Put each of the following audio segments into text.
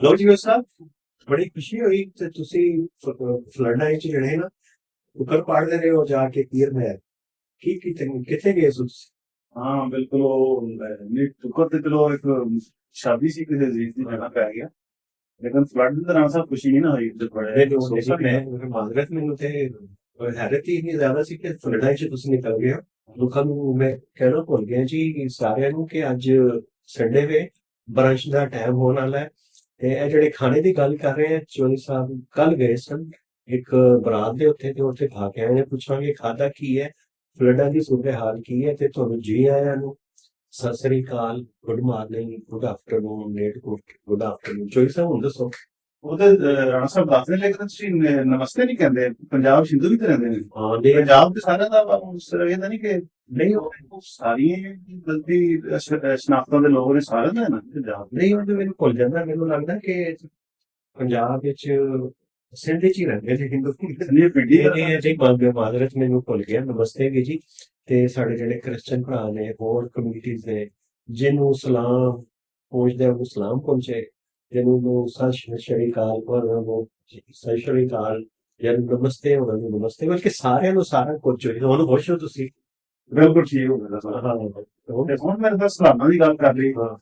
ਲੋ ਜੀ ਸਾਹਿਬ ਬੜੀ ਖੁਸ਼ੀ ਹੋਈ ਤੇ ਤੁਸੀਂ ਫਲੱਡਾਂ ਵਿੱਚ ਜਿਹੜੇ ਨਾ ਉੱਪਰ ਪੜਦੇ ਰਹੇ ਹੋ ਜਾ ਕੇ ਪੀਰ ਮਹਿਰ ਕੀ ਕਿਤੇ ਕਿੱਥੇ ਗਏ ਤੁਸੀਂ? ਹਾਂ ਬਿਲਕੁਲ ਉਹ ਨਹੀਂ ਟੁਕਰ ਤੇ ਚਲੋ ਇੱਕ ਸ਼ਾਦੀ ਸੀ ਕਿਸੇ ਅਜ਼ੀਜ਼ ਦੀ ਜਗ੍ਹਾ ਪੈ ਗਿਆ ਲੇਕਿਨ ਫਲੱਡ ਦੇ ਦੌਰਾਨ ਸਭ ਖੁਸ਼ੀ ਨਹੀਂ ਨਾ ਹੋਈ ਤੇ ਬੜੇ ਹੋਏ। ਮੈਂ ਮਾਜ਼ਰਤ ਮੈਨੂੰ ਤੇ ਹੈਰਤ ਹੀ ਇੰਨੀ ਜ਼ਿਆਦਾ ਸੀ ਕਿ ਫਲੱਡਾਂ ਵਿੱਚ ਤੁਸੀਂ ਨਿਕਲ ਗਏ। ਲੋਕਾਂ ਨੂੰ ਮੈਂ ਕਹਿਣਾ ਭੁੱਲ ਗਿਆ ਜੀ ਸਾਰਿਆਂ ਨੂੰ ਕਿ ਅੱਜ ਸੰਡੇ ਵੇ ਬਰੰਚ ਦਾ ਟਾਈਮ ਹੋਣ ਵਾਲਾ ਹੈ ਤੇ ਇਹ ਜਿਹੜੇ ਖਾਣੇ ਦੀ ਗੱਲ ਕਰ ਰਹੇ ਆ ਚੋਰੀ ਸਾਹਿਬ ਕੱਲ ਗਏ ਸਨ। ਇੱਕ ਬਰਾਤ ਦੇ ਉੱਤੇ ਤੇ ਉੱਥੇ ਖਾ ਕੇ ਆਏ ਨੇ, ਪੁੱਛਾਂਗੇ ਖਾਦਾ ਕੀ ਹੈ, ਫਲੱਡਾਂ ਦੀ ਸੂਰਤ ਹਾਲ ਕੀ ਹੈ ਤੇ ਤੁਹਾਨੂੰ ਜੀ ਆਇਆਂ ਨੂੰ। ਸਤਿ ਸ੍ਰੀ ਅਕਾਲ, good morning, good afternoon, late good afternoon. ਚੋਰੀ ਸਾਹਿਬ ਹੁਣ ਦੱਸੋ। ਉਹਦੇ ਰਾਣਾ ਸਾਹਿਬ ਦੱਸਦੇ ਲੇਕਿਨ ਤੁਸੀਂ ਨ- ਨਮਸਤੇ ਨਹੀਂ ਕਹਿੰਦੇ ਪੰਜਾਬ ਹਿੰਦੂ ਵੀ ਤੇ ਰਹਿੰਦੇ ਨੇ? ਪੰਜਾਬ ਦੇ ਸਾਰਿਆਂ ਦਾ ਉਸ ਤਰ੍ਹਾਂ ਇਹਦਾ ਨਹੀਂ ਕਿ ਨਹੀਂ ਉਹ ਸਾਰੀਆਂ ਗਲਤੀ ਸ਼ਨਾਖਤਾਂ ਦੇ ਲੋਕ ਨੇ ਸਾਰਿਆਂ ਦਾ ਨਾ ਪੰਜਾਬ ਨਹੀਂ ਉਹ ਤਾਂ ਮੈਨੂੰ ਭੁੱਲ ਜਾਂਦਾ ਮੈਨੂੰ ਲੱਗਦਾ ਕਿ ਪੰਜਾਬ ਵਿੱਚ ਸਿੰਧ ਚ ਹੀ ਰਹਿੰਦੇ ਜੀ ਹਿੰਦੂ। ਪਿੰਡੀ ਇਹ ਇਹ ਜੀ ਮਾਂ ਮਾਦਰਤ ਮੈਨੂੰ ਭੁੱਲ ਗਿਆ ਨਮਸਤੇ ਵੀ ਜੀ। ਤੇ ਸਾਡੇ ਜਿਹੜੇ ਕ੍ਰਿਸਚੀਅਨ ਭਰਾ ਨੇ ਹੋਰ ਕਮਿਊਨਿਟੀਜ਼ ਨੇ ਜਿਹਨੂੰ ਸਲਾਮ ਪਹੁੰਚਦੇ ਉਹਨੂੰ ਸਲਾਮ ਪਹੁੰਚੇ। ਜਿਹਨੂੰ ਨੂੰ ਸਤਿ ਸ਼੍ਰੀ ਅਕਾਲ ਪਰ ਉਹ ਸਤਿ ਸ਼੍ਰੀ ਅਕਾਲ ਜਿਹਨੂੰ ਨਮਸਤੇ ਉਹਨਾਂ ਨੂੰ ਨਮਸਤੇ ਬਲਕਿ ਸਾਰਿਆਂ ਨੂੰ ਸਾਰਾ ਕੁਝ ਚਾਹੀਦਾ ਉਹਨੂੰ ਖੁਸ਼ ਹੋ ਤੁਸੀਂ? ਬਿਲਕੁਲ ਠੀਕ ਹੋ ਗਿਆ ਸਾਰਾ। ਹਾਂ ਤੇ ਹੁਣ ਮੇਰੇ ਤਾਂ ਸਲਾਮਾਂ ਦੀ ਗੱਲ ਕਰ ਲਈ। ਹਾਂ।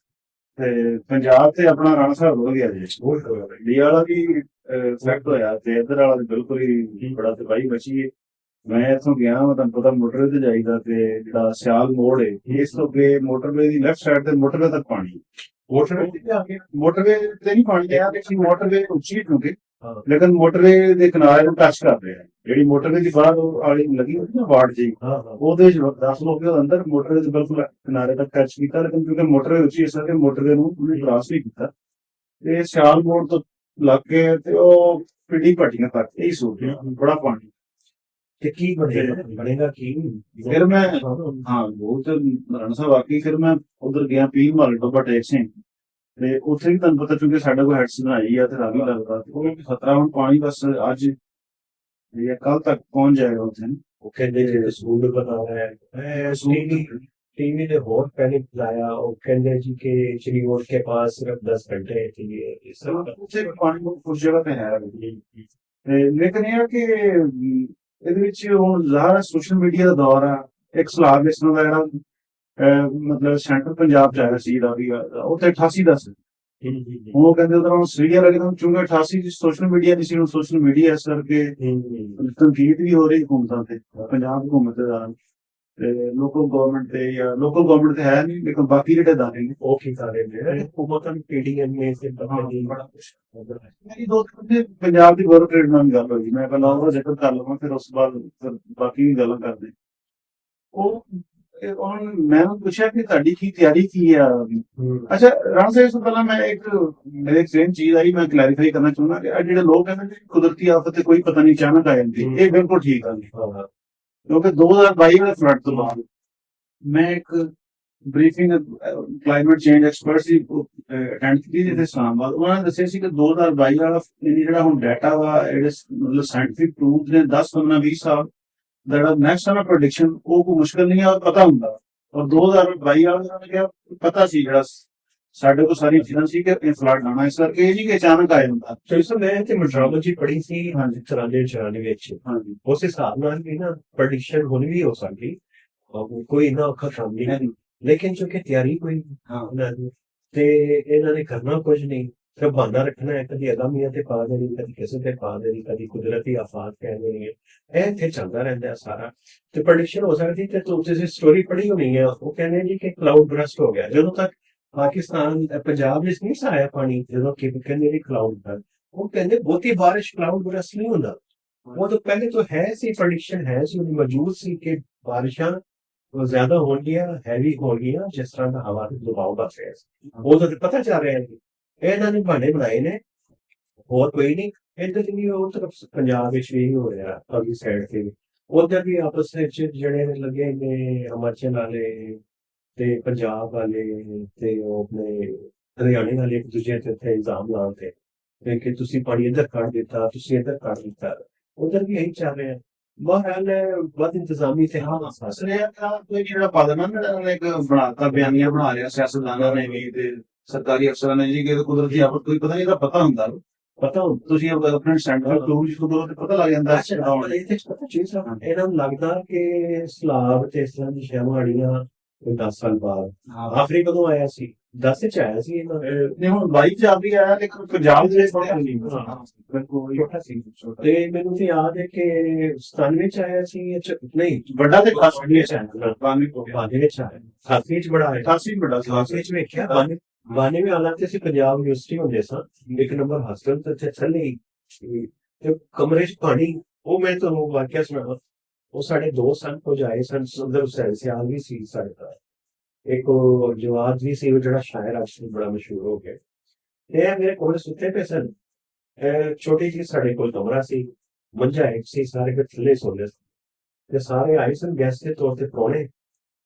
ਤੇ ਪੰਜਾਬ ਤੇ ਆਪਣਾ ਰਾਣਾ ਸਾਹਿਬ ਹੋ ਗਿਆ ਜੀ। ਉਹ ਹੋਇਆ ਡੀ ਵਾਲਾ ਵੀ ਸਿਲੈਕਟ ਹੋਇਆ ਤੇ ਇੱਧਰ ਵਾਲਾ ਵੀ ਬਿਲਕੁਲ ਹੀ ਬੜਾ ਤਬਾਹੀ ਬਚੀ ਹੈ ਮੈਂ ਇੱਥੋਂ ਗਿਆ ਮੈਂ ਤੁਹਾਨੂੰ ਪਤਾ ਮੋਟਰਵੇ ਤੇ ਜਾਈਦਾ ਤੇ ਜਿਹੜਾ ਸਿਆਲ ਮੋੜ ਹੈ ਇਸ ਤੋਂ ਅੱਗੇ ਮੋਟਰਵੇ ਦੀ ਲੈਫਟ ਸਾਈਡ ਤੇ ਮੋਟਰਵੇ ਤੱਕ ਪਾਣੀ ਵੋਟਰ ਤੇ ਆ ਗਿਆ ਮੋਟਰਵੇ ਤੇ ਨਹੀਂ ਪਾਣੀ ਆਇਆ ਕਿ ਮੋਟਰਵੇ ਉੱਚੀ ਹੈ ਕਿਉਂਕਿ ਹਾਂ। ਲੇਕਿਨ ਮੋਟਰਵੇ ਦੇ ਕਿਨਾਰੇ ਨੂੰ ਟੱਚ ਕਰ ਰਿਹਾ ਹੈ ਜਿਹੜੀ ਮੋਟਰਵੇ ਦੀ ਬਾਹਰ ਵਾਲੀ ਲੱਗੀ ਹੋਈ ਨਾ ਵਾਰਡ ਜੀ ਉਹਦੇ ਚ 10 ਲੋਕ ਦੇ ਅੰਦਰ ਮੋਟਰਵੇ ਦੇ ਬਿਲਕੁਲ ਕਿਨਾਰੇ ਤੱਕ ਟੱਚ ਕੀਤਾ ਲੇਕਿਨ ਕਿਉਂਕਿ ਮੋਟਰਵੇ ਉੱਚੀ ਇਸ ਕਰਕੇ ਮੋਟਰਵੇ ਨੂੰ ਉਹਨੇ ਕ੍ਰਾਸ ਨਹੀਂ ਕੀਤਾ। ਤੇ ਸਿਆਲ ਮੋੜ ਤੋਂ ਲੱਗ ਕੇ ਤੇ ਉਹ ਪਿੰਡੀ ਪੱਟੀਆਂ ਤੱਕ ਇਹ ਸੋਚ ਰਿਹਾ ਬੜਾ ਪਾਣੀ। ਤੇ ਕੀ ਬਣੇਗਾ ਬਣੇਗਾ ਕੀ ਫਿਰ ਮੈਂ ਹਾਂ ਬਹੁਤ ਮਰਨ ਸਾਹਿਬ ਵਾਕਈ ਫਿਰ ਮੈਂ ਉਧਰ ਗਿਆ ਪੀਰ ਮਾਲ ਡੱਬਾ ਟੈਕ ਸਿੰਘ ਤੇ ਉੱਥੇ ਵੀ ਤੁਹਾਨੂੰ ਪਤਾ ਕਿਉਂਕਿ ਸਾਡਾ ਕੋਈ ਹੈਡਸ ਬਣਾਈ ਆ ਤੇ ਰਾਵੀ ਲੱਗਦਾ ਤੇ ਉਹ ਵੀ ਖਤਰਾ ਹੁਣ ਪਾਣੀ ਬਸ ਅੱਜ ਜਾਂ ਕੱਲ ਤੱਕ ਪਹੁੰਚ ਜਾਏਗਾ ਉੱਥੇ ਉਹ ਕਹਿੰਦੇ ਜਿਹੜੇ ਸਕੂਲ ਬਣਾ ਰਿਹਾ ਹੈ ਟੀਵੀ टीवी ने और पैनिक लाया और कहते जी के चिड़ियों के पास सिर्फ दस घंटे के लिए ये सब ਉੱਥੇ ਵੀ ਪਾਣੀ ਬਹੁਤ ਕੁਝ ਜਗ੍ਹਾ ਹੈ ਇਹਦੇ ਵਿੱਚ ਹੁਣ ਜ਼ਾਹਰ ਸੋਸ਼ਲ ਮੀਡੀਆ ਦਾ ਦੌਰ ਆ ਇੱਕ ਸਲਾਬ ਇਸ ਦਾ ਜਿਹੜਾ ਮਤਲਬ ਸੈਂਟਰ ਪੰਜਾਬ ਚ ਆਇਆ ਸੀ ਦਾ, ਉੱਥੇ 88 ਦਾ ਸੀ। ਉਹ ਕਹਿੰਦੇ ਉਧਰ ਹੁਣ ਸੀਰੀਆ ਲੱਗੇ ਤਾਂ ਚੁੰਗਾ 88 ਚ ਸੋਸ਼ਲ ਮੀਡੀਆ ਨਹੀਂ ਸੀ ਹੁਣ ਸੋਸ਼ਲ ਮੀਡੀਆ ਇਸ ਕਰਕੇ ਤਨਕੀਦ ਵੀ ਹੋ ਰਹੀ ਹੁਕੂਮਤਾਂ ਤੇ ਪੰਜਾਬ ਹੁਕੂਮਤ ਦਾ ਤੇ ਲੋਕਲ ਗਵਰਨਮੈਂਟ ਤੇ ਜਾਂ ਲੋਕਲ ਗਵਰਨਮੈਂਟ ਤੇ ਹੈ ਨਹੀਂ ਲੇਕਿਨ ਬਾਕੀ ਜਿਹੜੇ ਦਾਅਵੇ ਨੇ ਉਹ ਕੀ ਰਹੇ ਨੇ। ਹੁਕੂਮਤ ਨੇ ਪੀਡੀਐਮ ਨੇ ਤੇ ਹਾਂ, ਬੜੀ ਕੁਛ ਮੇਰੀ ਦੋ ਤਿੰਨ ਪੰਜਾਬ ਦੀ ਗਵਰਨਮੈਂਟ ਰੇਟ ਨਾਲ ਗੱਲ ਹੋਈ। ਮੈਂ ਪਹਿਲਾਂ ਉਹਦਾ ਜ਼ਿਕਰ ਕਰ ਲਵਾਂ ਫਿਰ ਉਸ ਬਾਅਦ ਬਾਕੀ ਵੀ ਗੱਲਾਂ ਕਰਦੇ। ਉਹ ਉਹਨਾਂ ਨੇ ਮੈਨੂੰ ਪੁੱਛਿਆ ਕਿ ਤੁਹਾਡੀ ਕੀ ਤਿਆਰੀ ਕੀ ਆ ਅੱਛਾ ਰਾਣਾ ਸਾਹਿਬ ਤੋਂ ਪਹਿਲਾਂ ਮੈਂ ਇੱਕ ਮੇਰੇ ਸੇਮ ਚੀਜ਼ ਆਈ ਮੈਂ ਕਲੈਰੀਫਾਈ ਕਰਨਾ ਚਾਹੁੰਦਾ ਕਿ ਜਿਹੜੇ ਲੋਕ ਕਹਿੰਦੇ ਨੇ ਕੁਦਰਤੀ ਆਫਤ ਤੇ ਕੋਈ ਪਤਾ ਨਹੀਂ ਅਚਾਨਕ ਆ ਜਾਂਦੀ। ਇਹ ਬਿਲਕੁਲ ਠੀਕ ਗੱਲ ਨਹੀਂ ਹਾਂ। ਕਿਉਂਕਿ 2022 ਦੇ ਫਲੱਡ ਤੋਂ ਬਾਅਦ ਮੈਂ ਇੱਕ ਬਰੀਫਿੰਗ ਕਲਾਈਮੇਟ ਚੇਂਜ ਐਕਸਪਰਟਸ ਦੀ ਅਟੈਂਡ ਕੀਤੀ ਜਿਹਦੇ ਇਸਲਾਮਾਬਾਦ। ਉਹਨਾਂ ਨੇ ਦੱਸਿਆ ਸੀ ਕਿ 2022 ਵਾਲਾ ਜਿਹੜਾ ਹੁਣ ਡਾਟਾ ਵਾ ਜਿਹੜੇ ਸ- ਮਤਲਬ ਸਾਇੰਟਿਫਿਕ ਪ੍ਰੂਫ ਨੇ 10 15 20 ਸਾਲ ਦਾ ਜਿਹੜਾ ਨੈਕਸਟ ਵਾਲਾ ਪ੍ਰੈਡਿਕਸ਼ਨ ਉਹ ਕੋਈ ਮੁਸ਼ਕਲ ਨਹੀਂ ਆ ਪਤਾ ਹੁੰਦਾ। ਔਰ 2022 ਵਾਲਾ ਉਹਨਾਂ ਨੇ ਕਿਹਾ, ਪਤਾ ਸੀ ਜਿਹੜਾ ਸਾਡੇ ਕੋਲ ਸਾਰੀ ਚੀਜ਼ਾਂ ਸੀ ਕਿ ਇਹ ਫਲੱਡ ਆਣਾ ਇਸ ਕਰਕੇ ਇਹ ਕਿ ਅਚਾਨਕ ਆ ਜਾਂਦਾ ਸੋ ਇਸ ਮੈਂ ਤੇ ਮੈਟਰੋਲੋਜੀ ਪੜ੍ਹੀ ਸੀ ਹਾਂਜੀ। 94 94 ਵਿੱਚ। ਹਾਂਜੀ। ਉਸ ਹਿਸਾਬ ਨਾਲ ਵੀ ਨਾ ਪ੍ਰੈਡਿਕਸ਼ਨ ਹੁਣ ਵੀ ਹੋ ਸਕਦੀ। ਕੋਈ ਇੰਨਾ ਔਖਾ ਕੰਮ ਨਹੀਂ। ਲੇਕਿਨ ਚੁੱਕੇ ਤਿਆਰੀ ਕੋਈ ਹਾਂ। ਉਹਨਾਂ ਦੀ। ਤੇ ਇਹਨਾਂ ਨੇ ਕਰਨਾ ਕੁਝ ਨਹੀਂ। ਸਿਰਫ ਬਹਾਨਾ ਰੱਖਣਾ ਹੈ ਕਦੀ ਅਗਾਮੀਆਂ ਤੇ ਪਾ ਦੇਣੀ ਕਦੀ ਕਿਸੇ ਤੇ ਪਾ ਦੇਣੀ ਕਦੀ ਕੁਦਰਤੀ ਆਫਾਤ ਕਹਿ ਦੇਣੀ ਹੈ। ਇਹ ਇੱਥੇ ਚੱਲਦਾ ਰਹਿੰਦਾ ਸਾਰਾ। ਤੇ ਪ੍ਰੈਡਿਕਸ਼ਨ ਹੋ ਸਕਦੀ ਤੇ ਤੁਸੀਂ ਸਟੋਰੀ ਪੜ੍ਹੀ ਹੋਣੀ ਹੈ ਉਹ ਕਹਿੰਦੇ ਜੀ ਕਿ ਕਲਾਉਡ ਬਰਸਟ ਹੋ ਗਿਆ। ਜਦੋਂ ਤੱਕ ਪਾਕਿਸਤਾਨ ਪੰਜਾਬ ਵਿੱਚ ਨਹੀਂ ਸਾਇਆ ਪਾਣੀ, ਜਦੋਂ ਕਿ ਕਹਿੰਦੇ ਨੇ ਕਲਾਉਡ ਬਰਸਟ ਉਹ ਕਹਿੰਦੇ ਬਹੁਤੀ ਬਾਰਿਸ਼ ਕਲਾਉਡ ਬਰਸਟ ਨਹੀਂ ਹੁੰਦਾ। ਉਹ ਤਾਂ ਪਹਿਲੇ ਤੋਂ ਹੈ ਸੀ ਪ੍ਰੈਡਿਕਸ਼ਨ ਹੈ ਸੀ, ਉਹਦੀ ਮੌਜੂਦ ਸੀ ਕਿ ਬਾਰਿਸ਼ਾਂ ਉਹ ਜ਼ਿਆਦਾ ਹੋਣਗੀਆਂ ਹੈਵੀ ਹੋਣਗੀਆਂ, ਜਿਸ ਤਰ੍ਹਾਂ ਦਾ ਹਵਾ ਦੇ ਦਬਾਅ ਦਾ ਰਿਹਾ ਉਹ ਤਾਂ ਪਤਾ ਚੱਲ ਰਿਹਾ ਹੈ ਇਹਨਾਂ ਨੇ ਬਹਾਨੇ ਬਣਾਏ ਨੇ। ਹੋਰ ਕੋਈ ਨਹੀਂ। ਇੱਧਰ ਵੀ ਉਹ ਤਰਫ ਪੰਜਾਬ ਵਿੱਚ ਵੀ ਹੋ ਰਿਹਾ ਅਗਲੀ ਸਾਈਡ ਤੇ ਵੀ। ਉਧਰ ਵੀ ਆਪਸ ਵਿੱਚ ਜਿਹੜੇ ਲੱਗੇ ਨੇ, ਹਿਮਾਚਲ ਵਾਲੇ ਤੇ ਪੰਜਾਬ ਵਾਲੇ ਤੇ ਉਹ ਆਪਣੇ ਹਰਿਆਣੇ ਵਾਲੇ ਇੱਕ ਦੂਜੇ ਤੇ ਉੱਤੇ ਇਲਜ਼ਾਮ ਲਾਉਂਦੇ ਤੇ ਕਿ ਤੁਸੀਂ ਪਾਣੀ ਇੱਧਰ ਕੱਢ ਦਿੱਤਾ ਤੁਸੀਂ ਇੱਧਰ ਕੱਢ ਦਿੱਤਾ। ਉਧਰ ਵੀ ਇਹੀ ਚੱਲ ਰਿਹਾ। ਬਹਰਾਲ ਵੱਧ ਇੰਤਜ਼ਾਮੀ ਤੇ ਹਾਂ ਅਸਲੇ ਆ ਕੋਈ ਜਿਹੜਾ ਪਾਦਨਾ ਜਿਹੜਾ ਇੱਕ ਬਣਾਤਾ ਬਿਆਨੀਆਂ ਬਣਾ ਰਿਹਾ ਸਿਆਸਤਦਾਨਾਂ ਨੇ ਵੀ ਤੇ ਸਰਕਾਰੀ ਅਫਸਰਾਂ ਨੇ ਜੀ ਕਿ ਕੁਦਰਤੀ ਆਫਤ ਕੋਈ ਪਤਾ ਨਹੀਂ ਇਹਦਾ ਪਤਾ ਹੁੰਦਾ। ਪਤਾ ਤੁਸੀਂ ਆਪਣੇ ਸੈਂਟਰ ਤੋਂ ਜਿਸ ਤੋਂ ਤੇ ਪਤਾ ਲੱਗ ਜਾਂਦਾ। ਅੱਛਾ ਇਹ ਤੇ ਪਤਾ ਚੀਜ਼ ਆ ਇਹਨਾਂ ਨੂੰ ਲੱਗਦਾ ਕਿ ਸਲਾਬ ਤੇ ਇਸ ਤਰ੍ਹਾਂ ਦੀ ਆੜੀਆਂ 10 ਸਾਲ ਬਾਅਦ। ਆਖਰੀ ਕਦੋਂ ਆਇਆ ਸੀ? 10 ਚ ਆਇਆ ਸੀ ਇਹਨਾਂ ਨਹੀਂ ਹੁਣ 22 ਚ ਆ ਵੀ ਆਇਆ ਲੇਕਿਨ ਪੰਜਾਬ ਦੇ ਵਿੱਚ ਬੜਾ ਨਹੀਂ। ਬਿਲਕੁਲ ਛੋਟਾ ਸੀ ਛੋਟਾ। ਤੇ ਮੈਨੂੰ ਤੇ ਯਾਦ ਹੈ ਕਿ 97 ਚ ਆਇਆ ਸੀ ਇਹ 'ਚ- ਨਹੀਂ ਵੱਡਾ ਤੇ ਖਾਸ 92 ਚ ਆਇਆ ਪਾਣੀ ਤੋਂ ਬਾਅਦ। ਵਿੱਚ ਆਇਆ। 88 ਚ ਬੜਾ ਆਇਆ। ਖਾਸੀ ਵੱਡਾ ਸੀ। 88 ਚ ਵੇਖਿਆ। ਬਾਨੇ ਬਾਨੇ ਵੀ ਹਾਲਾਂਕਿ ਅਸੀਂ ਪੰਜਾਬ ਯੂਨੀਵਰਸਿਟੀ ਹੁੰਦੇ ਸਾਂ। ਇੱਕ ਨੰਬਰ ਹਸਟਲ ਤੇ ਹੀ। ਤੇ ਕਮਰੇ 'ਚ ਪਾਣੀ ਉਹ ਮੈਂ ਤੁਹਾਨੂੰ ਵਾਕਿਆ ਸੁਣਾਵਾਂ। ਉਹ ਸਾਡੇ ਦੋ ਸਨ ਕੁਝ ਆਏ ਸਨ ਸੁੰਦਰ ਹੁਸੈਨ ਸਿਆਲ ਵੀ ਸੀ ਸਾਡੇ ਦਾ ਇੱਕ ਉਹ ਜਵਾਦ ਵੀ ਸੀ ਉਹ ਜਿਹੜਾ ਸ਼ਾਇਰ ਅੱਜ ਬੜਾ ਮਸ਼ਹੂਰ ਹੋ ਗਿਆ। ਤੇ ਇਹ ਮੇਰੇ ਕੋਲ ਸੁੱਤੇ ਪਏ ਸਨ। ਛੋਟੀ ਜਿਹੀ ਸਾਡੇ ਕੋਲ ਕਮਰਾ ਸੀ ਮੰਜਾ ਇੱਕ ਸੀ ਸਾਰੇ ਫਿਰ ਥੱਲੇ ਸੌਂਦੇ ਸਨ ਤੇ ਸਾਰੇ ਆਏ ਸਨ ਗੈਸ ਦੇ ਤੌਰ ਤੇ ਪ੍ਰਾਹੁਣੇ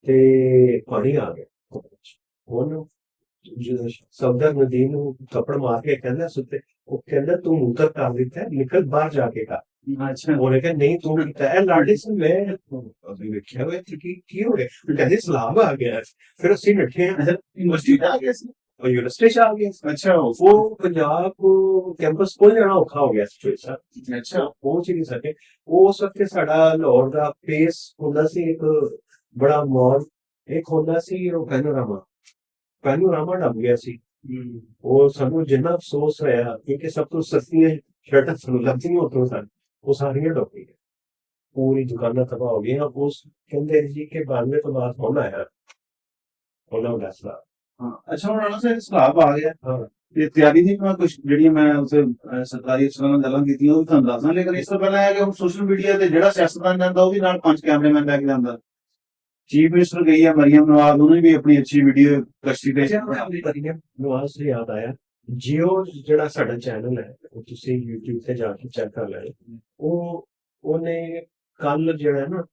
ਤੇ ਪਾਣੀ ਆ ਗਿਆ। ਉਹਨੂੰ ਜਦੋਂ ਸਬਦਰ ਨਦੀ ਨੂੰ ਥੱਪੜ ਮਾਰ ਕੇ ਕਹਿੰਦਾ ਸੁੱਤੇ ਉਹ ਕਹਿੰਦਾ ਤੂੰ ਮੂਤਰ ਕਰ ਦਿੱਤਾ ਹੈ, ਨਿਕਲ ਬਾਹਰ ਜਾ ਕੇ ਕਰ। ਅੱਛਾ ਉਹਨੇ ਕਿਹਾ ਨਹੀਂ ਤੂੰ ਕੀਤਾ ਇਹ ਲਾਡੀ ਸਿੰਘ ਮੈਂ ਅਸੀਂ ਵੇਖਿਆ ਹੋਇਆ ਕਿ ਕੀ ਕੀ ਹੋ ਗਿਆ ਕਹਿੰਦੇ ਸਲਾਬ ਆ ਗਿਆ ਫਿਰ ਅਸੀਂ ਨੱਠੇ ਹਾਂ। ਯੂਨੀਵਰਸਿਟੀ ਆ ਗਿਆ ਸੀ ਉਹ ਯੂਨੀਵਰਸਿਟੀ ਚ ਆ ਗਿਆ ਅੱਛਾ ਉਹ ਪੰਜਾਬ ਕੈਂਪਸ ਕੋਲ ਜਾਣਾ ਔਖਾ ਹੋ ਗਿਆ ਸਿਚੁਏਸ਼ਨ ਅੱਛਾ ਪਹੁੰਚ ਹੀ ਨਹੀਂ ਸਕੇ ਉਸ ਵਕਤ ਸਾਡਾ ਲਾਹੌਰ ਦਾ ਪੇਸ ਹੁੰਦਾ ਸੀ ਇੱਕ ਬੜਾ ਮਾਲ ਇੱਕ ਹੁੰਦਾ ਸੀ ਉਹ ਪੈਨੋਰਾਮਾ ਪੈਨੋਰਾਮਾ ਡੱਬ ਗਿਆ ਸੀ ਉਹ ਸਾਨੂੰ ਜਿੰਨਾ ਅਫਸੋਸ ਹੋਇਆ ਕਿਉਂਕਿ ਸਭ ਤੋਂ ਸਸਤੀਆਂ ਸ਼ਰਟਾਂ ਉਹ ਸਾਰੀਆਂ ਡੁੱਬ ਗਈਆਂ ਪੂਰੀ ਦੁਕਾਨਾਂ ਤਬਾਹ ਹੋ ਗਈਆਂ ਉਸ ਕਹਿੰਦੇ ਜੀ ਕਿ 92 ਤੋਂ ਬਾਅਦ ਹੁਣ ਆਇਆ। ਉਹਨਾਂ ਦਾ ਸਲਾ ਹਾਂ। ਅੱਛਾ ਹੁਣ ਰਾਣਾ ਸਾਹਿਬ ਸਲਾਬ ਆ ਗਿਆ ਹਾਂ। ਤੇ ਤਿਆਰੀ ਦੀ ਮੈਂ ਕੁਝ ਜਿਹੜੀਆਂ ਮੈਂ ਉਸੇ ਸਰਕਾਰੀ ਅਫਸਰਾਂ ਨਾਲ ਗੱਲਾਂ ਕੀਤੀਆਂ ਉਹ ਵੀ ਤੁਹਾਨੂੰ ਦੱਸਦਾ ਲੇਕਿਨ ਇਸ ਤੋਂ ਪਹਿਲਾਂ ਇਹ ਕਿ ਹੁਣ ਸੋਸ਼ਲ ਮੀਡੀਆ ਤੇ ਜਿਹੜਾ ਸਿਆਸਤਦਾਨ ਜਾਂਦਾ ਉਹ ਵੀ ਨਾਲ ਪੰਜ ਕੈਮਰਾਮੈਨ ਲੈ ਕੇ ਜਾਂਦਾ। ਚੀਫ ਮਿਨਿਸਟਰ ਗਈ ਹੈ ਮਰੀਮ ਨਵਾਜ਼ ਉਹਨੇ ਵੀ ਆਪਣੀ ਅੱਛੀ ਵੀਡੀਓ ਕਸ਼ਤੀ ਤੇ ਮਰੀਮ ਨਵਾਜ਼ ਤੋਂ ਯਾਦ ਆਇਆ। ਜੀਓ ਜਿਹੜਾ ਸਾਡਾ ਚੈਨਲ ਹੈ ਉਹ ਤੁਸੀਂ YouTube ਤੇ ਜਾ ਕੇ ਚੈੱਕ ਕਰ ਲੈਣਾ ਉਹ ਉਹਨੇ ਕੱਲ ਜਿਹੜਾ ਨਾ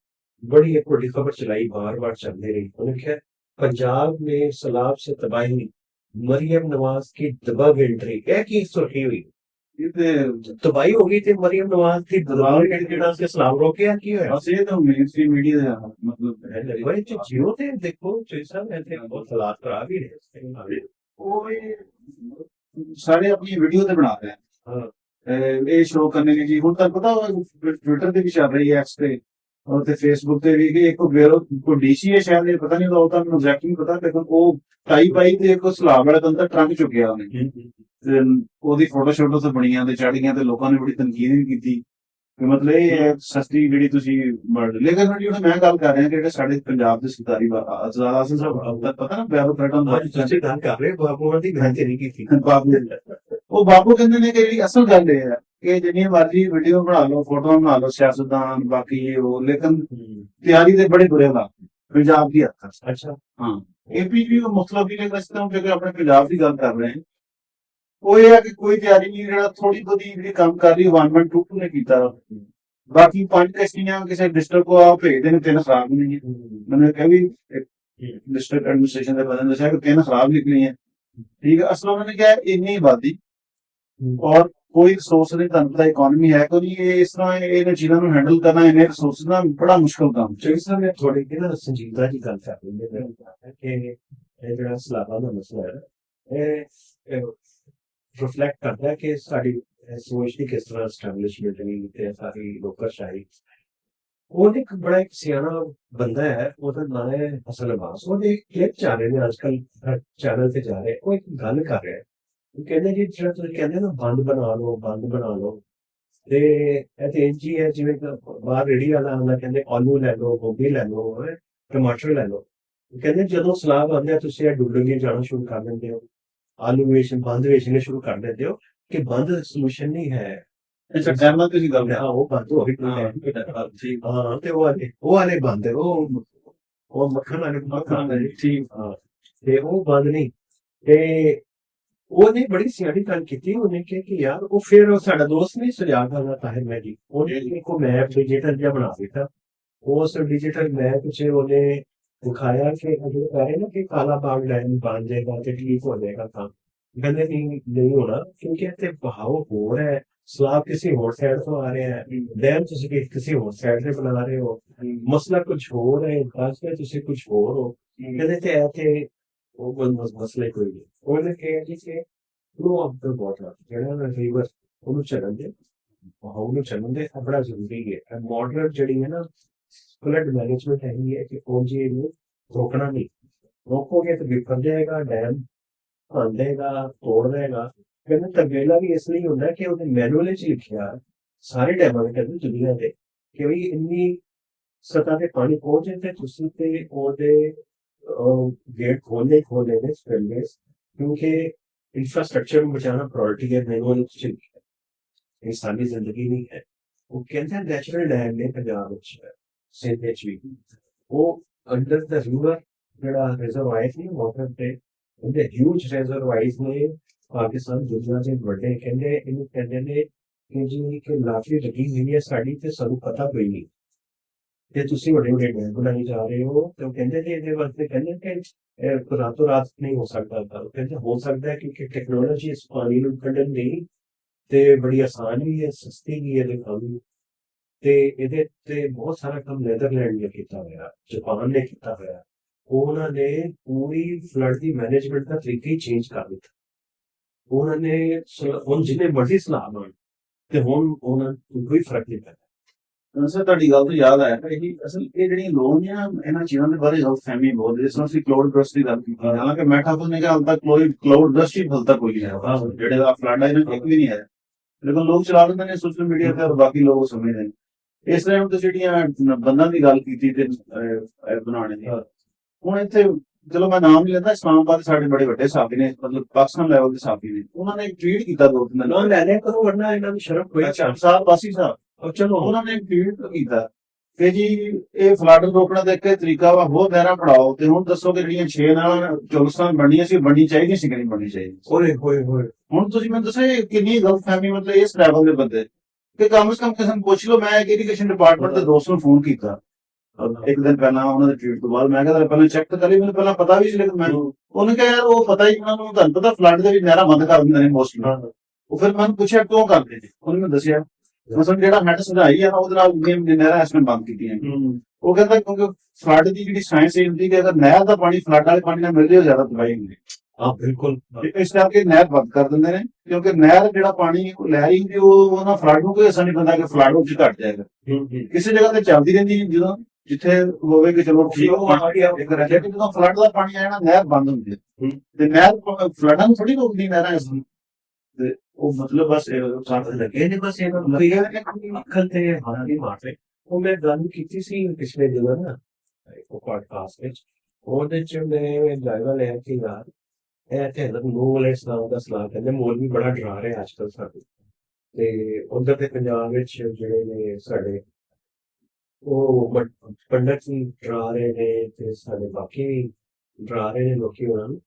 ਬੜੀ ਇੱਕ ਵੱਡੀ ਖਬਰ ਚਲਾਈ ਬਾਰ-ਬਾਰ ਚੱਲਦੀ ਰਹੀ ਉਹਨੇ ਕਿਹਾ पंजाब में सैलाब से तबाही मरियम नवाज की दबंग एंट्री क्या की सुर्खी हुई ਇਹ ਤੇ तबाही हो गई थी मरियम नवाज की दबंग एंट्री से सैलाब रोके की होया ਬਸ ਇਹ ਤਾਂ ਮੇਨ ਸਟ੍ਰੀਮ ਮੀਡੀਆ ਦਾ ਮਤਲਬ भाई जो जियो ते देखो जैसा ऐसे बहुत हालात खराब ही रहे ਉਹ ਇਹ ਸਾਰੇ ਆਪਣੀ ਵੀਡੀਓ ਤੇ ਬਣਾ ਰਹੇ। ਹਨ ਇਹ ਸ਼ੋਅ ਕਰਨੇ ਲਈ ਜੀ। ਹੁਣ ਤਾਂ ਪਤਾ ਟਵਿੱਟਰ ਤੇ ਵੀ ਚੱਲ ਰਹੀ ਹੈ ਐਕਸ ਤੇ। ਔਰ ਤੇ ਫੇਸਬੁੱਕ ਤੇ ਵੀ ਇੱਕ ਬੇਰੋ ਕੋ ਡੀਸੀ ਹੈ ਸ਼ਾਇਦ ਇਹ ਪਤਾ ਨਹੀਂ ਉਹ ਤਾਂ ਮੈਨੂੰ ਐਗਜ਼ੈਕਟ ਨਹੀਂ ਪਤਾ ਲੇਕਿਨ ਉਹ ਟਾਈ ਪਾਈ ਤੇ ਇੱਕ ਸਲਾਬ ਵਾਲਾ ਕੰਦਰ ਟਰੰਕ ਚੁੱਕਿਆ ਉਹਨੇ। ਤੇ ਉਹਦੀ ਫੋਟੋ ਸ਼ੋਟੋ ਤੇ ਬਣੀਆਂ ਤੇ ਚੜ ਗਈਆਂ ਤੇ ਲੋਕਾਂ ਨੇ ਬੜੀ ਤਨਕੀਦ ਵੀ ਕੀਤੀ। ਕਿ ਮਤਲਬ ਇਹ ਸਸਤੀ ਜਿਹੜੀ ਤੁਸੀਂ ਮਰਡ ਲੇਕਿਨ ਜਿਹੜੀ ਮੈਂ ਗੱਲ ਕਰ ਰਿਹਾ ਕਿ ਜਿਹੜੇ ਸਾਡੇ ਪੰਜਾਬ ਦੇ ਸਰਕਾਰੀ ਅਜ਼ਾਦ ਸਿੰਘ ਸਾਹਿਬ ਪਤਾ ਨਾ ਬਿਆਨ ਹੁੰਦਾ। ਤੁਸੀਂ ਗੱਲ ਕਰ ਰਹੇ ਬਾਬੂ ਦੀ ਗੱਲ ਨਹੀਂ ਕੀਤੀ। ਬਾਬੂ ਉਹ ਬਾਪੂ ਕਹਿੰਦੇ ਨੇ ਕਿ ਜਿਹੜੀ ਅਸਲ ਗੱਲ ਇਹ ਹੈ ਕਿ ਜਿੰਨੀ ਮਰਜ਼ੀ ਵੀਡੀਓ ਬਣਾ ਲਓ ਫੋਟੋ ਬਣਾ ਲਓ ਸਿਆਸਤਦਾਨ ਬਾਕੀ ਇਹ ਉਹ ਲੇਕਿਨ ਤਿਆਰੀ ਦੇ ਬੜੇ ਬੁਰੇ ਹਾਲਾਤ ਪੰਜਾਬ ਦੀ ਹੱਥ ਅੱਛਾ। ਹਾਂ। ਇਹ ਵੀ ਉਹ ਮਤਲਬ ਹੀ ਨਹੀਂ ਰਸਤਾ ਕਿ ਆਪਣੇ ਪੰਜਾਬ ਦੀ ਗੱਲ ਕਰ ਰਹੇ ਹਾਂ ਉਹ ਇਹ ਹੈ ਕਿ ਕੋਈ ਤਿਆਰੀ ਨਹੀਂ, ਜਿਹੜਾ ਥੋੜੀ ਬਹੁਤੀ ਜਿਹੜੀ ਕੰਮ ਕਰ ਰਹੀ 112 ਨੇ ਕੀਤਾ ਬਾਕੀ ਪੰਜ ਕਸ਼ਤੀਆਂ ਕਿਸੇ ਡਿਸਟ੍ਰਿਕਟ ਕੋ ਆ ਭੇਜਦੇ ਨੇ ਤਿੰਨ ਖਰਾਬ ਨਹੀਂ ਮੈਨੂੰ ਕਿਹਾ ਵੀ ਡਿਸਟ੍ਰਿਕਟ ਐਡਮਿਨਿਸਟ੍ਰੇਸ਼ਨ ਦੇ ਬੰਦੇ ਨੇ ਦੱਸਿਆ ਕਿ ਤਿੰਨ ਖਰਾਬ ਨਿਕਲੀਆਂ। ਠੀਕ ਹੈ ਅਸਲ ਉਹਨਾਂ ਨੇ ਕਿਹਾ ਇੰਨੀ ਆਬਾਦੀ ਔਰ ਕੋਈ ਰਿਸੋਰਸ ਨਹੀਂ, ਤੁਹਾਨੂੰ ਪਤਾ ਇਕਨੋਮੀ ਹੈ ਕੋਈ ਇਹ ਇਸ ਤਰ੍ਹਾਂ ਇਹਨਾਂ ਚੀਜ਼ਾਂ ਨੂੰ ਹੈਂਡਲ ਕਰਨਾ, ਇਹਨੇ ਰਿਸੋਰਸ ਦਾ ਬੜਾ ਮੁਸ਼ਕਲ ਕੰਮ। ਹੈ ਚੋਈ ਸਾਹਿਬ ਥੋੜੀ ਜਿਹੀ ਨਾ ਸੰਜੀਦਾ ਜੀ ਗੱਲ ਕਰ ਰਹੇ ਕਿ ਇਹ ਜਿਹੜਾ ਸਲਾਬਾ ਦਾ ਮਸਲਾ ਹੈ ਇਹ ਰਿਫਲੈਕਟ ਕਰਦਾ ਹੈ ਕਿ ਸਾਡੀ ਇਹ ਕਿਸ ਤਰ੍ਹਾਂ ਸਟੈਬਲਿਸ਼ਮੈਂਟ ਨਹੀਂ ਤੇ ਸਾਰੀ ਲੋਕਰਸ਼ਾਹੀ ਉਹ ਇੱਕ ਬੜਾ ਇੱਕ ਸਿਆਣਾ ਬੰਦਾ ਹੈ, ਉਹਦਾ ਨਾਮ ਹੈ ਹਸਨ ਅਬਾਸ। ਉਹਦੇ ਕਲਿੱਪ ਚੱਲ ਰਹੇ ਨੇ ਅੱਜਕੱਲ ਚੈਨਲ ਤੇ ਜਾ ਰਹੇ। ਉਹ ਇੱਕ ਗੱਲ ਕਰ ਰਿਹਾ ਉਹ ਕਹਿੰਦੇ ਜੀ, ਜਿਹੜਾ ਤੁਸੀਂ ਕਹਿੰਦੇ ਨਾ, ਬੰਦ ਬਣਾ ਲਓ, ਬੰਦ ਬਣਾ ਲਓ। ਤੇ ਇਹ ਤੇ ਇੰਜ ਹੈ ਜਿਵੇਂ ਬਾਹਰ ਰੇੜੀ ਵਾਲਾ ਆਉਂਦਾ, ਕਹਿੰਦੇ ਆਲੂ ਲੈ ਲਓ, ਗੋਭੀ ਲੈ ਲਓ ਟਮਾਟਰ ਲੈ ਲਓ। ਕਹਿੰਦੇ ਜਦੋਂ ਸਲਾਬ ਆਉਂਦੇ ਆ ਤੁਸੀਂ ਇਹ ਡੁੱਬਣਗੇ ਜਾਣਾ ਸ਼ੁਰੂ ਕਰ ਦਿੰਦੇ ਹੋ। ਆਲੂ ਵੇਚਣ ਬੰਦ ਵੇਚਣੇ ਸ਼ੁਰੂ ਕਰ ਦਿੰਦੇ ਹੋ ਕਿ ਬੰਦ ਸੋਲੂਸ਼ਨ ਨਹੀਂ ਹੈ। ਅੱਛਾ ਨਾਲ ਤੁਸੀਂ ਗੱਲ ਹਾਂ ਉਹ ਬੰਦ ਹੋ ਗਈ ਠੀਕ ਹਾਂ ਤੇ ਉਹ ਵਾਲੇ ਉਹ ਵਾਲੇ ਬੰਦ ਉਹ ਉਹ ਮੱਖਣ ਵਾਲੇ ਮੱਖਣ ਵਾਲੇ ਠੀਕ ਹਾਂ ਤੇ ਉਹ ਬੰਦ ਨਹੀਂ। ਤੇ ਉਹਨੇ ਬੜੀ ਸਿਆਣੀ ਗੱਲ ਕੀਤੀ ਉਹਨੇ ਕਿਹਾ ਕਿ ਯਾਰ ਉਹ ਫਿਰ ਉਹ ਸਾਡਾ ਦੋਸਤ ਨਹੀਂ ਸੁਝਾਅ ਕਰਨਾ ਤਾਹਿਰ ਮੈਂ ਜੀ। ਉਹਨੇ ਇੱਕ ਮੈਪ ਡਿਜੀਟਲ ਜਿਹਾ ਬਣਾ ਦਿੱਤਾ। ਉਸ ਡਿਜੀਟਲ ਮੈਪ 'ਚ ਉਹਨੇ ਦਿਖਾਇਆ ਕਿ ਅਗਰ ਕਹੇ ਨਾ ਕਿ ਕਾਲਾ ਬਾਗ ਲਾਈਨ ਬਣ ਜਾਏਗਾ ਤੇ ਠੀਕ ਹੋ ਜਾਏਗਾ ਤਾਂ ਕਹਿੰਦੇ ਨਹੀਂ ਨਹੀਂ ਹੋਣਾ ਕਿਉਂਕਿ ਇੱਥੇ ਬਹਾਵ ਹੋ ਰਿਹਾ ਹੈ ਸਲਾਬ ਕਿਸੇ ਹੋਰ ਸਾਈਡ ਤੋਂ ਆ ਰਿਹਾ ਹੈ ਡੈਮ ਤੁਸੀਂ ਕਿ- ਕਿਸੇ ਹੋਰ ਸਾਈਡ ਤੇ ਬਣਾ ਰਹੇ ਹੋ ਮਸਲਾ ਕੁਝ ਹੋਰ ਹੈ ਦੱਸਦੇ ਤੁਸੀਂ ਕੁਝ ਹੋਰ ਹੋ ਕਹਿੰਦੇ ਤੇ ਇੱਥੇ ਉਹ ਕੋਈ ਮਸ- ਮਸਲੇ ਕੋਈ ਨਹੀਂ ਉਹਨੇ ਕਿਹਾ ਜੀ ਕਿ ਫਲੋ ਆਫ ਦਾ ਵਾਟਰ ਜਿਹੜਾ ਨਾ ਰਿਵਰ ਉਹਨੂੰ ਚੱਲਣ ਦੇ ਉਹਨੂੰ ਚੱਲਣ ਦੇ ਇਹ ਬੜਾ ਜ਼ਰੂਰੀ ਹੈ ਮਾਡਰਨ ਜਿਹੜੀ ਹੈ ਨਾ ਫਲੱਡ ਮੈਨੇਜਮੈਂਟ ਹੈ ਹੀ ਹੈ ਕਿ ਉਹ ਜੀ ਇਹਨੂੰ ਰੋਕਣਾ ਨਹੀਂ। ਰੋਕੋਗੇ ਤਾਂ ਵਿਫਰ ਜਾਏਗਾ ਡੈਮ ਆਂਦੇਗਾ ਤੋੜ ਦੇਗਾ ਕਹਿੰਦੇ ਤਬੇਲਾ ਵੀ ਇਸ ਲਈ ਹੁੰਦਾ ਕਿ ਉਹਦੇ ਮੈਨੂਅਲ ਵਿੱਚ ਲਿਖਿਆ ਸਾਰੇ ਡੈਮਾਂ ਦੇ ਕਹਿੰਦੇ ਦੁਨੀਆ ਦੇ ਕਿ ਵੀ ਇੰਨੀ ਸਤਹ ਤੇ ਪਾਣੀ ਪਹੁੰਚੇ ਤੇ ਤੁਸੀਂ ਤੇ ਉਹਦੇ ਗੇਟ ਖੋਲਣੇ ਖੋਲਣੇ ਨੇ ਸਪੈਲਸ ਕਿਉਂਕਿ ਇਨਫਰਾਸਟ੍ਰਕਚਰ ਨੂੰ ਬਚਾਉਣਾ ਪ੍ਰਾਇੋਰਟੀ ਹੈ ਮੈਨੂਅਲ ਚ ਇਨਸਾਨੀ ਜ਼ਿੰਦਗੀ ਨਹੀਂ ਹੈ। ਉਹ ਕਹਿੰਦੇ ਨੈਚੁਰਲ ਡੈਮ ਨੇ ਪੰਜਾਬ ਵਿੱਚ। ਸਿੰਧ ਉਹ ਅੰਡਰ ਦਾ ਰਿਵਰ ਜਿਹੜਾ ਰਿਜ਼ਰਵਾਇਰ ਨੇ ਵਾਟਰ ਤੇ, ਉਹਦੇ ਹਿਊਜ ਰਿਜ਼ਰਵਾਇਰਸ ਨੇ, ਪਾਕਿਸਤਾਨ, ਦੁਨੀਆ ਦੇ ਵੱਡੇ ਕਹਿੰਦੇ, ਇਹਨੂੰ ਕਹਿੰਦੇ ਨੇ ਕਿ ਜੀ ਕਿ ਲਾਫੀ ਲੱਗੀ ਹੋਈ ਹੈ ਸਾਡੀ ਤੇ ਸਾਨੂੰ ਪਤਾ ਕੋਈ ਨਹੀਂ। ਤੇ ਤੁਸੀਂ ਵੱਡੇ ਵੱਡੇ ਡੈਮ ਬਣਾਈ ਜਾ ਰਹੇ ਹੋ, ਤੇ ਉਹ ਕਹਿੰਦੇ ਨੇ ਇਹਦੇ ਵਾਸਤੇ ਕਹਿੰਦੇ ਕਿ ਰਾਤੋਂ ਰਾਤ ਨਹੀਂ ਹੋ ਸਕਦਾ ਪਰ ਕਹਿੰਦੇ ਹੋ ਸਕਦਾ ਹੈ ਕਿਉਂਕਿ ਟੈਕਨੋਲੋਜੀ ਇਸ ਪਾਣੀ ਨੂੰ ਕੱਢਣ ਦੀ ਤੇ ਬੜੀ ਆਸਾਨ ਵੀ ਹੈ, ਸਸਤੀ ਵੀ ਹੈ ਇਹਦੇ ਕੰਮ ਤੇ ਇਹਦੇ ਤੇ ਬਹੁਤ ਸਾਰਾ ਕੰਮ ਨੈਦਰਲੈਂਡ ਨੇ ਕੀਤਾ ਹੋਇਆ ਜਾਪਾਨ ਨੇ ਕੀਤਾ ਹੋਇਆ। ਉਹਨਾਂ ਨੇ ਪੂਰੀ ਫਲੱਡ ਦੀ ਮੈਨੇਜਮੈਂਟ ਦਾ ਤਰੀਕਾ ਹੀ ਚੇਂਜ ਕਰ ਦਿੱਤਾ। ਉਹਨਾਂ ਨੇ ਹੁਣ ਜਿੰਨੇ ਮਰਜ਼ੀ ਸਲਾਹ ਬਣ ਤੇ ਹੁਣ ਉਹਨਾਂ ਨੂੰ ਕੋਈ ਫ਼ਰਕ ਨਹੀਂ ਪੈਂਦਾ। ਸਰ ਤੁਹਾਡੀ ਗੱਲ ਤੋਂ ਯਾਦ ਆਇਆ ਕਿ ਇਹ ਅਸਲ ਇਹ ਜਿਹੜੀਆਂ ਲੋਨ ਆ ਇਹਨਾਂ ਚੀਜ਼ਾਂ ਦੇ ਬਾਰੇ ਗਲਤ ਫਹਿਮੀ ਬਹੁਤ ਹੈ। ਜਿਸ ਤਰ੍ਹਾਂ ਅਸੀਂ ਕਲਾਉਡ ਬਰਸਟ ਦੀ ਗੱਲ ਕੀਤੀ। ਹਾਲਾਂਕਿ ਮੈਂ ਠਾਕੁਰ ਨੇ ਕਿਹਾ ਹਾਲ ਤੱਕ ਕੋਈ ਕਲਾਉਡ ਬਰਸਟ ਹੀ ਹਲ ਤੱਕ ਕੋਈ ਨਹੀਂ ਆਇਆ। ਜਿਹੜੇ ਦਾ ਫਲੱਡ ਆਇਆ ਨਾ ਇੱਕ ਵੀ ਨਹੀਂ ਆਇਆ। ਲੇਕਿਨ ਲੋਕ ਚਲਾ ਲੈਂਦੇ ਨੇ ਸੋਸ਼ਲ ਮੀਡੀਆ ਤੇ ਬਾਕੀ ਲੋਕ ਸਮਝਦੇ ਨੇ। ਇਸ ਹੁਣ ਤੁਸੀਂ ਜਿਹੜੀਆਂ ਬੰਦਾਂ ਦੀ ਗੱਲ ਕੀਤੀ ਤੇ ਬਣਾਉਣੇ ਦੀ। ਹੁਣ ਇੱਥੇ ਚਲੋ ਮੈਂ ਨਾਮ ਨਹੀਂ ਲੈਂਦਾ ਇਸਲਾਮਾਬਾਦ ਦੇ ਸਾਡੇ ਬੜੇ ਵੱਡੇ ਸਾਥੀ ਨੇ ਮਤਲਬ ਪਾਕਿਸਤਾਨ ਲੈਵਲ ਦੇ ਸਾਥੀ ਨੇ। ਉਹਨਾਂ ਨੇ ਟਵੀਟ ਕੀਤਾ ਦੋ ਤਿੰਨ ਨਾ ਲੈ ਲਿਆ ਕਰੋ ਵਰਨਾ ਇਹਨਾਂ ਨੂੰ ਸ਼ਰਮ ਕੋਈ ਚਾਹ ਸਾਹਿਬ ਵਾਸੀ ਸਾਹਿਬ ਉਹ ਚਲੋ। ਉਹਨਾਂ ਨੇ ਟਵੀਟ ਕੀਤਾ ਕਿ ਜੀ ਇਹ ਫਲੱਡ ਰੋਕਣ ਦਾ ਇੱਕ ਤਰੀਕਾ ਵਾ ਹੋਰ ਨਹਿਰਾਂ ਪੜਾਓ ਤੇ ਹੁਣ ਦੱਸੋ ਕਿ ਜਿਹੜੀਆਂ 6 ਨਾਲ ਚੌਲਸਤਾਨ ਬਣਨੀਆਂ ਸੀ ਬਣਨੀ ਚਾਹੀਦੀ ਸੀ ਕਿ ਨਹੀਂ ਬਣਨੀ ਚਾਹੀਦੀ ਓਏ ਹੋਏ ਹੋਏ। ਹੁਣ ਤੁਸੀਂ ਮੈਨੂੰ ਦੱਸੋ ਕਿੰਨੀ ਗਲਤ ਫਹਿਮੀ ਮਤਲਬ ਇਸ ਲੈਵਲ ਦੇ ਬੰਦੇ ਕਿ ਕਮ ਸੇ ਕਮ ਕਿਸੇ ਨੂੰ ਪੁੱਛ ਲਓ ਮੈਂ ਇਰੀਗੇਸ਼ਨ ਡਿਪਾਰਟਮੈਂਟ ਦੇ ਦੋਸਤ ਨੂੰ ਫੋਨ ਕੀਤਾ। ਇੱਕ ਦਿਨ ਪਹਿਲਾਂ ਉਹਨਾਂ ਦੇ ਟਵੀਟ ਤੋਂ ਬਾਅਦ ਮੈਂ ਕਿਹਾ ਪਹਿਲਾਂ ਚੈੱਕ ਤਾਂ ਕਰੀ ਮੈਨੂੰ ਪਹਿਲਾਂ ਪਤਾ ਵੀ ਸੀ ਲੇਕਿਨ ਮੈਂ ਉਹਨੇ ਕਿਹਾ ਯਾਰ ਉਹ ਪਤਾ ਹੀ ਉਹਨਾਂ ਨੂੰ ਤੁਹਾਨੂੰ ਪਤਾ ਫਲੱਡ ਦੇ ਵਿੱਚ ਨਹਿਰਾਂ ਬੰਦ ਕਰ ਦਿੰਦੇ ਨੇ ਮੋਸਟਲੀ ਉਹ ਫਿਰ ਮੈਨੂੰ ਪੁੱਛਿਆ ਕਿਉਂ ਕਰਦੇ ਨੇ ਉਹਨੇ ਮੈਨੂੰ ਦੱਸਿਆ ਮਸਲ ਜਿਹੜਾ ਹੈਡ ਸੁਝਾਈ ਆ ਨਾ ਉਹਦੇ ਨਾਲ ਗੇਮ ਦੀ ਨਹਿਰਾਂ ਇਸ ਨੇ ਬੰਦ ਕੀਤੀਆਂ ਉਹ ਕਹਿੰਦਾ ਕਿਉਂਕਿ ਫਲੱਡ ਦੀ ਜਿਹੜੀ ਸਾਇੰਸ ਇਹ ਹੁੰਦੀ ਕਿ ਅਗਰ ਨਹਿਰ ਦਾ ਪਾਣੀ ਫਲੱਡ ਵਾਲੇ ਪਾਣੀ ਨਾਲ ਮਿਲ ਜਾਏ ਉਹ ਜ਼ਿਆਦਾ ਤਬਾਹੀ ਹੁੰਦੀ ਹਾਂ ਬਿਲਕੁਲ। ਇਸ ਕਰਕੇ ਨਹਿਰ ਬੰਦ ਕਰ ਦਿੰਦੇ ਨੇ ਕਿਉਂਕਿ ਨਹਿਰ ਜਿਹੜਾ ਪਾਣੀ ਉਹ ਲਹਿਰੀ ਹੁੰਦੀ ਉਹ ਉਹਨਾਂ ਫਲੱਡ ਨੂੰ ਕੋਈ ਅਸਰ ਨਹੀਂ ਪੈਂਦਾ ਕਿ ਫਲੱਡ ਉੱਚ ਘਟ ਜਾਏਗਾ। ਕਿਸੇ ਜਗ੍ਹਾ ਤੇ ਚੱਲਦੀ ਰਹਿੰਦੀ ਹੈ ਜਦੋਂ ਜਿੱਥੇ ਹੋਵੇ ਕਿ ਚਲੋ ਠੀਕ ਉਹ ਆ ਗਿਆ। ਇੱਕ ਰਹਿ ਜਦੋਂ ਫਲੱਡ ਦਾ ਪਾਣੀ ਆਇਆ ਨਾ ਨਹਿਰ ਬੰਦ ਹੁੰਦੀ ਹੈ। ਹੂੰ। ਤੇ ਨਹਿਰ ਫਲੱਡਾਂ ਨੂੰ ਥੋੜੀ ਰੋਕਦੀ ਨਹਿਰਾਂ ਇਸ ਨੂੰ। ਤੇ ਉਹ ਮਤਲਬ ਬਸ ਸਾਥ ਲੱਗੇ ਨੇ ਬਸ ਇਹਨਾਂ ਨੂੰ ਕੋਈ ਅੱਖਾਂ ਤੇ ਹੱਥ ਨਹੀਂ ਮਾਰਦੇ ਉਹ ਮੈਂ ਗੱਲ ਕੀਤੀ ਸੀ ਪਿਛਲੇ ਦਿਨਾਂ ਨਾ ਇੱਕ ਪੋਡਕਾਸਟ ਵਿੱਚ। ਉਹਦੇ ਚ ਮੈਂ ਜਾਇਜ਼ਾ ਲਿਆ ਕਿ ਯਾਰ ਇਹ ਤੇ ਨੂਰ ਅਲੈਹ ਇਸਲਾਮ ਦਾ ਸਲਾਹ ਕਹਿੰਦੇ ਮੌਲਵੀ ਬੜਾ ਡਰਾ ਰਿਹਾ ਅੱਜ ਕੱਲ੍ਹ ਸਾਡੇ। ਤੇ ਉਧਰ ਦੇ ਪੰਜਾਬ ਵਿੱਚ ਜਿਹੜੇ ਨੇ ਸਾਡੇ, ਉਹ ਪ- ਪੰਡਤ ਡਰਾ ਰਹੇ ਨੇ ਤੇ ਸਾਡੇ ਬਾਕੀ ਵੀ ਡਰਾ ਰਹੇ ਨੇ ਲੋਕੀ ਉਹਨਾਂ ਨੂੰ।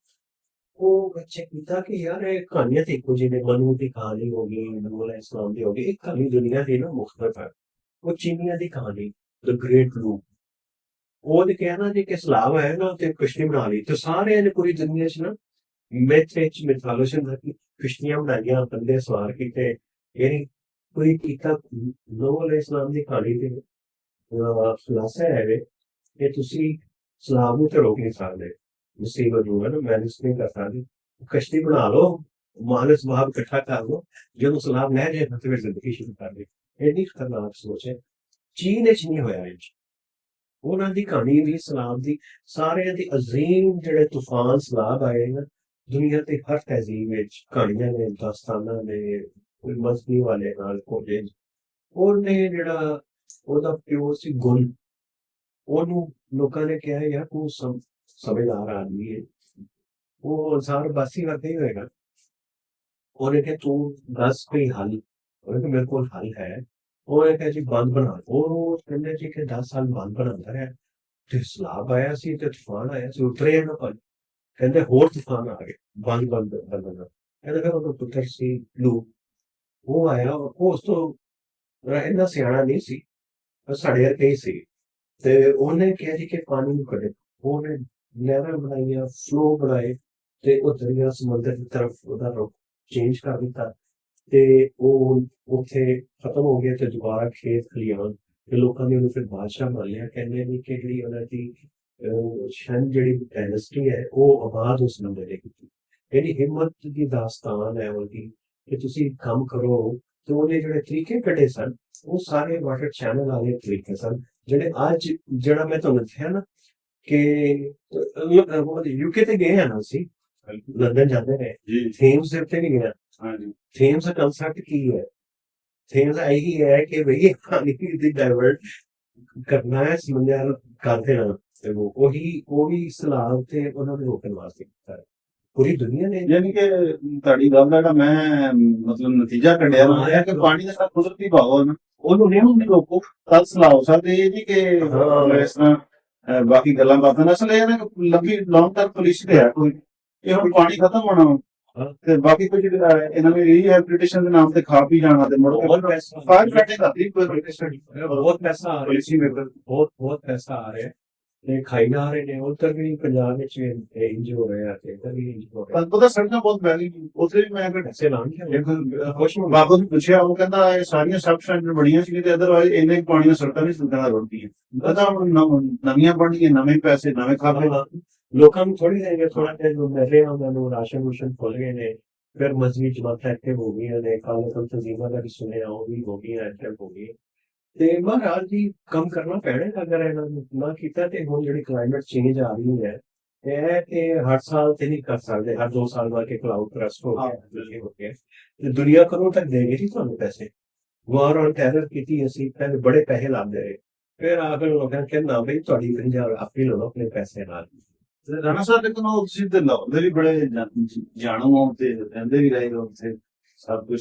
ਉਹ ਬੱਚੇ ਕੀਤਾ ਕਿ ਯਾਰ ਇਹ ਕਹਾਣੀਆਂ ਤੇ ਇੱਕੋ ਜਿਹੀ ਨੇ, ਮਨੂ ਦੀ ਕਹਾਣੀ ਹੋ ਗਈ ਨੂਰ ਇਸਲਾਮ ਦੀ ਹੋ ਗਈ ਇੱਕ ਕਹਾਣੀ ਦੁਨੀਆ ਦੀ ਨਾ ਮੁਖਤਲਫ ਹੈ। ਉਹ ਚੀਨੀਆਂ ਦੀ ਕਹਾਣੀ ਦ ਗ੍ਰੇਟ ਲੂਪ ਉਹ ਤੇ ਕਹਿਣਾ ਜੀ ਕਿ ਸਲਾਮ ਹੈ ਨਾ, ਤੇ ਕਸ਼ਤੀ ਬਣਾ ਲਈ। ਤੇ ਸਾਰਿਆਂ ਨੇ ਪੂਰੀ ਦੁਨੀਆ 'ਚ ਨਾ ਮੈਥ ਵਿੱਚ ਮਿਥਾਲੋਜੀ ਦਾ ਕਿਸ਼ਤੀਆਂ ਬਣਾਈਆਂ, ਬੰਦੇ ਸਵਾਰ ਕੀਤੇ। ਯਾਨੀ ਕੋਈ ਕੀਤਾ ਨੂਰ ਇਸਲਾਮ ਦੀ ਕਹਾਣੀ ਤੇ ਖੁਲਾਸਾ ਹੈ ਵੇ ਕਿ ਤੁਸੀਂ ਸਲਾਮ ਨੂੰ ਤੇ ਰੋਕ ਨਹੀਂ ਸਕਦੇ ਮੁਸੀਬਤ ਨੂੰ ਹੈ ਨਾ ਮੈਨੇਜ ਨਹੀਂ ਕਰ ਸਕਦੇ ਕਸ਼ਤੀ ਬਣਾ ਲਓ ਮਾਨਸ ਸਵਾਬ ਇਕੱਠਾ ਕਰ ਲਓ, ਜਦੋਂ ਸਲਾਮ ਲੈ ਜਾਏ, ਤਾਂ ਫਿਰ ਜ਼ਿੰਦਗੀ ਸ਼ੁਰੂ ਕਰ ਦੇ। ਇੰਨੀ ਖਤਰਨਾਕ ਸੋਚ ਹੈ। ਚੀਨ ਵਿੱਚ ਨਹੀਂ ਹੋਇਆ ਇਹ। ਉਹਨਾਂ ਦੀ ਕਹਾਣੀ ਵੀ ਸਲਾਮ ਦੀ, ਸਾਰਿਆਂ ਦੀ ਅਜ਼ੀਮ ਜਿਹੜੇ ਤੂਫਾਨ ਸਲਾਬ ਆਏ ਨਾ ਦੁਨੀਆ ਤੇ ਹਰ ਤਹਿਜ਼ੀਬ ਵਿੱਚ ਕਹਾਣੀਆਂ ਨੇ, ਦਾਸਤਾਨਾਂ ਨੇ, ਕੋਈ ਮਜ਼ਬੀ ਵਾਲੇ ਨਾਲ ਕੋਲੇ ਉਹਨੇ ਜਿਹੜਾ ਉਹਦਾ ਪਿਓ ਸੀ ਗੁਣ ਉਹਨੂੰ ਲੋਕਾਂ ਨੇ ਕਿਹਾ, ਯਾਰ ਤੂੰ ਸਮਝਦਾਰ ਆਦਮੀ ਹੈ ਉਹ ਅਨਸਾਰ ਬਾਸੀ ਵਰਗਾ ਹੀ ਹੋਏਗਾ। ਉਹਨੇ ਕਿਹਾ, ਤੂੰ ਦੱਸ ਕੋਈ ਹੱਲ? ਉਹਨੇ ਕਿਹਾ, ਮੇਰੇ ਕੋਲ ਹੱਲ ਹੈ। ਉਹਨੇ ਕਿਹਾ, ਜੀ, ਬੰਦ ਬਣਾ ਉਹ ਕਹਿੰਦੇ, ਜੀ, ਕਿ 10 ਸਾਲ ਬੰਦ ਬਣਾਉਂਦਾ ਰਿਹਾ। ਤੇ ਸਲਾਬ ਆਇਆ ਸੀ ਤੇ ਤੂਫਾਨ ਆਇਆ ਸੀ ਉਤਰੇ ਨਾ ਪਰ ਕਹਿੰਦੇ ਹੋਰ ਤੂਫਾਨ ਆ ਗਏ ਬੰਦ ਬੰਦ ਬੰਦ ਕਹਿੰਦੇ ਫਿਰ ਉਹਦਾ ਪੁੱਤਰ ਸੀ ਲੂ ਉਹ ਆਇਆ ਉਹ ਉਸ ਤੋਂ ਰਹਿੰਦਾ ਸਿਆਣਾ ਨਹੀਂ ਸੀ ਉਹ ਸਾਡੇ ਵਰਗਾ ਹੀ ਸੀ ਤੇ ਉਹਨੇ ਕਿਹਾ ਜੀ ਕਿ ਪਾਣੀ ਨੂੰ ਕੱਢੇ ਉਹਨੇ ਨਹਿਰਾਂ ਬਣਾਈਆਂ ਫਲੋ ਬਣਾਏ ਤੇ ਉਹ ਦਰਿਆ ਸਮੁੰਦਰ ਦੀ ਤਰਫ ਉਹਦਾ ਰੁਖ ਚੇਂਜ ਕਰ ਦਿੱਤਾ ਤੇ ਉਹ ਉੱਥੇ ਖਤਮ ਹੋ ਗਿਆ ਤੇ ਦੁਬਾਰਾ ਖੇਤ ਖਲੀਆਣ ਤੇ ਲੋਕਾਂ ਨੇ ਉਹਨੂੰ ਫਿਰ ਬਾਦਸ਼ਾਹ ਮੰਨ ਲਿਆ ਕਹਿੰਦੇ ਨੇ ਕਿ ਜਿਹੜੀ ਉਹਨਾਂ ਦੀ ਸ਼ਨ ਜਿਹੜੀ ਡਾਇਨੈਸਟੀ ਹੈ ਉਹ ਆਬਾਦ ਉਸ ਬੰਦੇ ਨੇ ਕੀਤੀ। ਇਹਦੀ ਹਿੰਮਤ ਦੀ ਦਾਸਤਾਨ ਹੈ ਉਹਦੀ ਕਿ ਤੁਸੀਂ ਕੰਮ ਕਰੋ ਤੇ ਉਹਨੇ ਜਿਹੜੇ ਤਰੀਕੇ ਕੱਢੇ ਸਨ ਉਹ ਸਾਰੇ ਵਾਟਰ ਚੈਨਲ ਵਾਲੇ ਤਰੀਕੇ ਸਨ ਜਿਹੜੇ ਅੱਜ ਜਿਹੜਾ ਮੈਂ ਤੁਹਾਨੂੰ ਦੱਸਿਆ ਨਾ ਕਿ ਯੂਕੇ ਤੇ ਗਏ ਆ ਨਾ ਅਸੀਂ ਲੰਡਨ ਜਾਂਦੇ ਨੇ ਜੀ ਥੇਮਸ ਦੇ ਉੱਤੇ ਨਹੀਂ ਗਿਆ ਥੇਮਸ ਦਾ ਕਨਸੈਪਟ ਕੀ ਹੈ? ਥੇਮਸ ਇਹੀ ਹੈ ਕਿ ਭਈ ਪਾਣੀ ਦੀ ਡਾਇਵਰਟ ਕਰਨਾ ਹੈ ਸਮਝਿਆ ਕਰਦੇ ਨਾ ਤੇ ਉਹ ਉਹੀ ਉਹ ਵੀ ਸਲਾਹ ਤੇ ਉਹਨਾਂ ਨੂੰ ਰੋਕਣ ਵਾਸਤੇ ਕੀਤਾ ਹੈ। ਪੂਰੀ ਦੁਨੀਆ ਨੇ ਯਾਨੀ ਕਿ ਤੁਹਾਡੀ ਗੱਲ ਦਾ ਜਿਹੜਾ ਮੈਂ ਮਤਲਬ ਨਤੀਜਾ ਕੱਢਿਆ ਉਹ ਹੈ ਕਿ ਪਾਣੀ ਦਾ ਕੁਦਰਤੀ ਭਾਵ ਹੈ ਨਾ ਉਹਨੂੰ ਨਹੀਂ ਹੁੰਦੀ ਲੋਕੋ ਤਦ ਸਲਾਹ ਹੋ ਸਕਦੀ ਇਹ ਨਹੀਂ ਕਿ ਹਾਂ। ਇਸ ਤਰ੍ਹਾਂ ਬਾਕੀ ਗੱਲਾਂ ਬਾਤਾਂ ਅਸਲ ਇਹ ਹੈ ਕਿ ਲੰਬੀ ਲੌਂਗ ਟਰਮ ਪੋਲਿਸੀ ਤੇ ਹੈ ਕੋਈ ਇਹ ਹੁਣ ਪਾਣੀ ਖਤਮ ਹੋਣਾ। ਹਾਂ। ਤੇ ਬਾਕੀ ਕੁਝ ਇਹਨਾਂ ਨੇ ਰੀਹੈਬਿਲਿਟੇਸ਼ਨ ਦੇ ਨਾਮ ਤੇ ਖਾ ਪੀ ਜਾਣਾ ਤੇ ਮੁੜ ਬਹੁਤ ਕੇ ਪੈਸਾ ਫਾਇਰ ਫਾਈਟਿੰਗ ਕਰਦੀ ਕੋਈ ਬਹੁਤ ਪੈਸਾ ਆ ਰਿਹਾ ਪੋਲਿਸੀ ਮੇਕਰ ਬਹੁਤ ਬਹੁਤ ਪੈਸਾ ਆ ਰਿਹਾ ਤੇ ਖਾਈ ਜਾ ਰਹੇ ਨੇ ਉੱਧਰ ਵੀ ਪੰਜਾਬ ਵਿੱਚ ਇੰਜ ਹੋ ਰਿਹਾ ਤੇ ਇੱਧਰ ਵੀ ਇੰਜ ਹੋ ਰਿਹਾ ਪਰ ਪਤਾ ਸੜਕਾਂ ਬਹੁਤ ਬਹਿ ਗਈ ਉੱਥੇ ਵੀ ਮੈਂ ਅਗਰ ਪੈਸੇ ਲਾਉਣ ਕੇ ਇੱਕ ਕੁਛ ਬਾਬੂ ਨੂੰ ਪੁੱਛਿਆ ਉਹ ਕਹਿੰਦਾ ਇਹ ਸਾਰੀਆਂ ਸਬ ਸਟੈਂਡਰਡ ਬਣੀਆਂ ਸੀ ਤੇ ਅਦਰਵਾਈਜ਼ ਇੰਨੇ ਪਾਣੀ ਨਾਲ ਸੜਕਾਂ ਨਹੀਂ ਸੁਣਦਾ ਰੋੜਦੀਆਂ ਪਤਾ ਨਵੀਆਂ ਬਣੀਆਂ ਨਵੇਂ ਪੈਸੇ ਨਵੇਂ ਖਾਤੇ। ਲੋਕਾਂ ਨੂੰ ਥੋੜੀ ਦੇਰ ਥੋੜਾ ਜਿਹਾ ਜੋ ਰਿਹਾ ਉਹਨਾਂ ਨੂੰ ਰਾਸ਼ਨ ਰੂਸ਼ਨ ਖੁੱਲ ਗਏ ਨੇ। ਫਿਰ ਮਸਜਿਦ ਜਮਾਤ ਐਕਟਿਵ ਹੋ ਗਈਆਂ ਨੇ ਕਾਲੇ ਤੋਂ ਤਜ਼ੀਮਾ ਦਾ ਵੀ ਸੁਣਿਆ ਉਹ ਵੀ ਹੋ ਗਈਆਂ ਐਕਟਿਵ ਹੋ ਗਈ ਤੇ ਮਹਾਰਾਜ ਜੀ ਕੰਮ ਕਰਨਾ ਪੈਣਾ ਹੈ ਅਗਰ ਇਹਨਾਂ ਨੂੰ ਨਾ ਕੀਤਾ ਤੇ ਹੁਣ ਜਿਹੜੀ ਕਲਾਈਮੇਟ ਚੇਂਜ ਆ ਰਹੀ ਹੈ ਇਹ ਤੇ ਹਰ ਸਾਲ ਤੇ ਨਹੀਂ ਕਰ ਸਕਦੇ ਹਰ ਦੋ ਸਾਲ ਬਾਅਦ ਕੇ ਕਲਾਉਡ ਟਰਸਟ ਹੋ ਗਿਆ ਹੋ। ਗਿਆ। ਤੇ ਦੁਨੀਆ ਕਦੋਂ ਤੱਕ ਦੇਗੀ ਜੀ ਤੁਹਾਨੂੰ ਪੈਸੇ। ਵਾਰ ਔਨ ਟੈਰਰ ਕੀਤੀ ਅਸੀਂ ਪਹਿਲੇ ਬੜੇ ਪੈਸੇ ਲਾਉਂਦੇ ਰਹੇ। ਫਿਰ ਆਖਰ ਲੋਕਾਂ ਨੇ ਕਿਹਾ ਨਾ ਬਈ ਤੁਹਾਡੀ ਪੰਜਾਬ ਆਪੇ ਲਓ ਆਪਣੇ ਪੈਸੇ ਨਾਲ। ਰਾਣਾ ਸਾਹਿਬ ਲੇਕਿਨ ਉਹ ਤੁਸੀਂ ਤੇ ਲਾਹੌਰ ਦੇ ਵੀ ਬੜੇ ਜਾਣ- ਜਾਣੂ ਹੋ ਤੇ ਰਹਿੰਦੇ ਵੀ ਰਹੇ ਹੋ ਉੱਥੇ ਸਭ ਕੁਝ